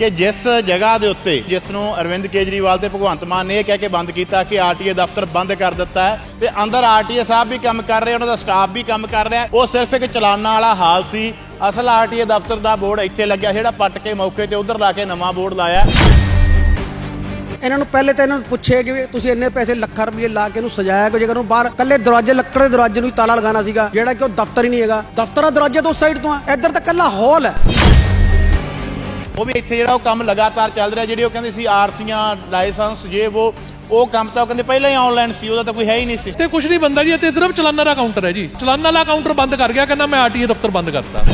ਕਿ ਜਿਸ ਜਗ੍ਹਾ ਦੇ ਉੱਤੇ ਜਿਸ ਨੂੰ ਅਰਵਿੰਦ ਕੇਜਰੀਵਾਲ ਤੇ ਭਗਵੰਤ ਮਾਨ ਨੇ ਇਹ ਕਹਿ ਕੇ ਬੰਦ ਕੀਤਾ ਕਿ ਆਰਟੀਏ ਦਫ਼ਤਰ ਬੰਦ ਕਰ ਦਿੱਤਾ ਹੈ ਤੇ ਅੰਦਰ ਆਰਟੀਏ ਸਾਹਿਬ ਵੀ ਕੰਮ ਕਰ ਰਹੇ, ਉਹਨਾਂ ਦਾ ਸਟਾਫ ਵੀ ਕੰਮ ਕਰ ਰਿਹਾ ਉਹ ਸਿਰਫ ਇੱਕ ਚਲਾਨਾ ਵਾਲਾ ਹਾਲ ਸੀ। ਅਸਲ ਆਰਟੀਏ ਦਫ਼ਤਰ ਦਾ ਬੋਰਡ ਇੱਥੇ ਲੱਗਿਆ, ਜਿਹੜਾ ਪੱਟ ਕੇ ਮੌਕੇ ਤੇ ਉਧਰ ਲਾ ਕੇ ਨਵਾਂ ਬੋਰਡ ਲਾਇਆ। ਇਹਨਾਂ ਨੂੰ ਪਹਿਲੇ ਤਾਂ ਇਹਨਾਂ ਨੂੰ ਪੁੱਛੇ ਕਿ ਤੁਸੀਂ ਇੰਨੇ ਪੈਸੇ ਲੱਖਾਂ ਰੁਪਏ ਲਾ ਕੇ ਇਹਨੂੰ ਸਜਾਇਆ ਕਿ ਜੇਕਰ ਨੂੰ ਬਾਹਰ ਕੱਲੇ ਦਰਵਾਜ਼ੇ, ਲੱਕੜ ਦੇ ਦਰਵਾਜ਼ੇ ਨੂੰ ਹੀ ਤਾਲਾ ਲਗਾਉਣਾ ਸੀਗਾ, ਜਿਹੜਾ ਕਿ ਉਹ ਦਫ਼ਤਰ ਹੀ ਨਹੀਂ ਹੈਗਾ। ਦਫ਼ਤਰ ਦਾ ਦਰਵਾਜ਼ਾ ਤਾਂ ਉਸ ਸਾਈਡ ਤੋਂ ਆ, ਇੱਧਰ ਤਾਂ ਕੱਲਾ ਹਾਲ ਹੈ। ਉਹ ਵੀ ਇੱਥੇ ਜਿਹੜਾ ਉਹ ਕੰਮ ਲਗਾਤਾਰ ਚੱਲ ਰਿਹਾ ਜਿਹੜੀ ਉਹ ਕਹਿੰਦੇ ਸੀ ਆਰਸੀਆਂ ਲਾਇਸੈਂਸ ਜੇ ਉਹ ਉਹ ਕੰਮ ਤਾਂ ਉਹ ਕਹਿੰਦੇ ਪਹਿਲਾਂ ਹੀ ਆਨਲਾਈਨ ਸੀ ਉਹਦਾ ਤਾਂ ਕੋਈ ਹੈ ਹੀ ਨਹੀਂ ਸੀ। ਤੇ ਕੁਝ ਨਹੀਂ ਬੰਦਾ ਜੀ ਤੇ ਸਿਰਫ ਚਲਾਨਾਂ ਦਾ ਕਾਊਂਟਰ ਹੈ ਜੀ। ਚਲਾਨਾਂ ਵਾਲਾ ਕਾਊਂਟਰ ਬੰਦ ਕਰ ਗਿਆ ਕਹਿੰਦਾ ਮੈਂ ਆਰਟੀਏ ਦਫ਼ਤਰ ਬੰਦ ਕਰਤਾ।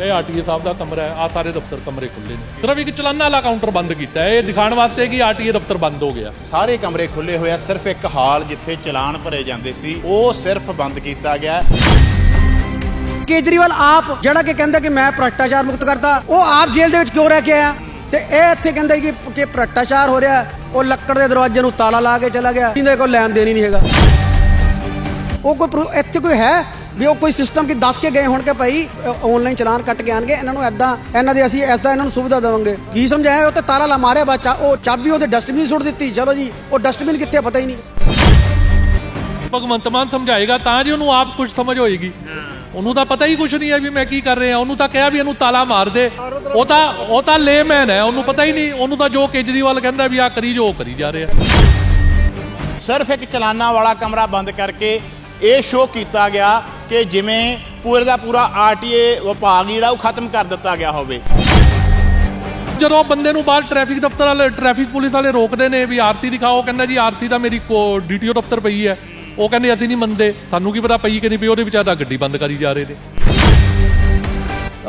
ਇਹ ਆਰਟੀਏ ਸਾਹਿਬ ਦਾ ਕਮਰਾ ਹੈ ਆ ਸਾਰੇ ਦਫ਼ਤਰ ਕਮਰੇ ਖੁੱਲੇ ਨੇ। ਸਿਰਫ ਇੱਕ ਚਲਾਨਾਂ ਵਾਲਾ ਕਾਊਂਟਰ ਬੰਦ ਕੀਤਾ ਇਹ ਦਿਖਾਉਣ ਵਾਸਤੇ ਕਿ ਆਰਟੀਏ ਦਫ਼ਤਰ ਬੰਦ ਹੋ ਗਿਆ। ਸਾਰੇ ਕਮਰੇ ਖੁੱਲੇ ਹੋਏ ਆ ਸਿਰਫ ਇੱਕ ਹਾਲ ਜਿੱਥੇ ਚਲਾਨ ਭਰੇ ਜਾਂਦੇ ਸੀ ਉਹ ਸਿਰਫ ਬੰਦ ਕੀਤਾ ਗਿਆ। ਕੇਜਰੀਵਾਲ ਆਪ ਜਿਹੜਾ ਕਿ ਕਹਿੰਦਾ ਕਿ ਮੈਂ ਭ੍ਰਸ਼ਟਾਚਾਰ ਮੁਕਤ ਕਰਤਾ, ਉਹ ਆਪ ਜੇਲ੍ਹ ਦੇ ਵਿੱਚ ਕਿਉਂ ਰਹਿ ਕੇ ਆਇਆ? ਤੇ ਇਹ ਇੱਥੇ ਕਹਿੰਦਾ ਕਿ ਕਿ ਭ੍ਰਸ਼ਟਾਚਾਰ ਹੋ ਰਿਹਾ ਉਹ ਲੱਕੜ ਦੇ ਦਰਵਾਜ਼ੇ ਨੂੰ ਤਾਲਾ ਲਾ ਕੇ ਚਲਾ ਗਿਆ। ਇਹਦੇ ਕੋਲ ਲੈਣ ਦੇਣ ਹੀ ਨਹੀਂ ਹੈਗਾ। ਉਹ ਕੋਈ ਇੱਥੇ ਕੋਈ ਹੈ ਵੀ ਉਹ ਕੋਈ ਸਿਸਟਮ ਕੀ ਦੱਸ ਕੇ ਗਏ ਹੋਣ ਕਿ ਭਾਈ ਆਨਲਾਈਨ ਚਲਾਨ ਕੱਟ ਕੇ ਆਣਗੇ, ਇਹਨਾਂ ਨੂੰ ਐਦਾਂ ਇਹਨਾਂ ਦੇ ਅਸੀਂ ਐਸਦਾ ਇਹਨਾਂ ਨੂੰ ਸੁਵਿਧਾ ਦੇਵਾਂਗੇ। ਕੀ ਸਮਝਾਇਆ ਉਹ ਤੇ ਤਾਲਾ ਲਾ ਮਾਰਿਆ ਬੱਚਾ ਉਹ ਚਾਬੀ ਉਹਦੇ ਡਸਟਬਿਨ ਸੁੱਟ ਦਿੱਤੀ। ਚਲੋ ਜੀ, ਉਹ ਡਸਟਬਿਨ ਕਿੱਥੇ ਆ ਪਤਾ ਹੀ ਨਹੀਂ। ਭਗਵੰਤ ਮਾਨ ਸਮਝਾਏਗਾ ਤਾਂ ਜੀ ਉਹਨੂੰ ਆਪ ਕੁਝ ਸਮਝ ਹੋਏਗੀ। ਉਹਨੂੰ ਤਾਂ ਪਤਾ ਹੀ ਕੁਝ ਨਹੀਂ ਹੈ ਵੀ ਮੈਂ ਕੀ ਕਰ ਰਿਹਾ ਉਹਨੂੰ ਤਾਂ ਕਿਹਾ ਵੀ ਇਹਨੂੰ ਤਾਲਾ ਮਾਰ ਦੇ। ਉਹ ਤਾਂ ਉਹ ਤਾਂ ਲੇਮੈਨ ਹੈ ਉਹਨੂੰ ਪਤਾ ਹੀ ਨਹੀਂ ਉਹਨੂੰ ਤਾਂ ਜੋ ਕੇਜਰੀਵਾਲ ਕਹਿੰਦਾ ਵੀ ਆ ਕਰੀ ਜੋ ਕਰੀ ਜਾ ਰਿਹਾ। ਸਿਰਫ ਇੱਕ ਚਲਾਨਾਂ ਵਾਲਾ ਕਮਰਾ ਬੰਦ ਕਰਕੇ ਇਹ ਸ਼ੋਅ ਕੀਤਾ ਗਿਆ ਕਿ ਜਿਵੇਂ ਪੂਰੇ ਦਾ ਪੂਰਾ ਆਰਟੀਏ ਵਿਭਾਗ ਜਿਹੜਾ ਉਹ ਖਤਮ ਕਰ ਦਿੱਤਾ ਗਿਆ ਹੋਵੇ। ਜਦੋਂ ਬੰਦੇ ਨੂੰ ਬਾਹਰ ਟ੍ਰੈਫਿਕ ਦਫ਼ਤਰ ਵਾਲੇ ਟ੍ਰੈਫਿਕ ਪੁਲਿਸ ਵਾਲੇ ਰੋਕਦੇ ਨੇ ਵੀ ਆਰਸੀ ਦਿਖਾਓ ਕਹਿੰਦਾ ਜੀ ਆਰਸੀ ਤਾਂ ਮੇਰੀ ਡੀਟੀਓ ਦਫ਼ਤਰ ਪਈ ਹੈ। ਉਹ ਕਹਿੰਦੇ ਅਸੀਂ ਨਹੀਂ ਮੰਨਦੇ ਸਾਨੂੰ ਕੀ ਪਤਾ ਪਈ ਕਿ ਨਹੀਂ ਪਈ ਉਹਦੇ ਵਿੱਚ ਆਦਾ ਗੱਡੀ ਬੰਦ ਕਰੀ ਜਾ ਰਹੇ ਨੇ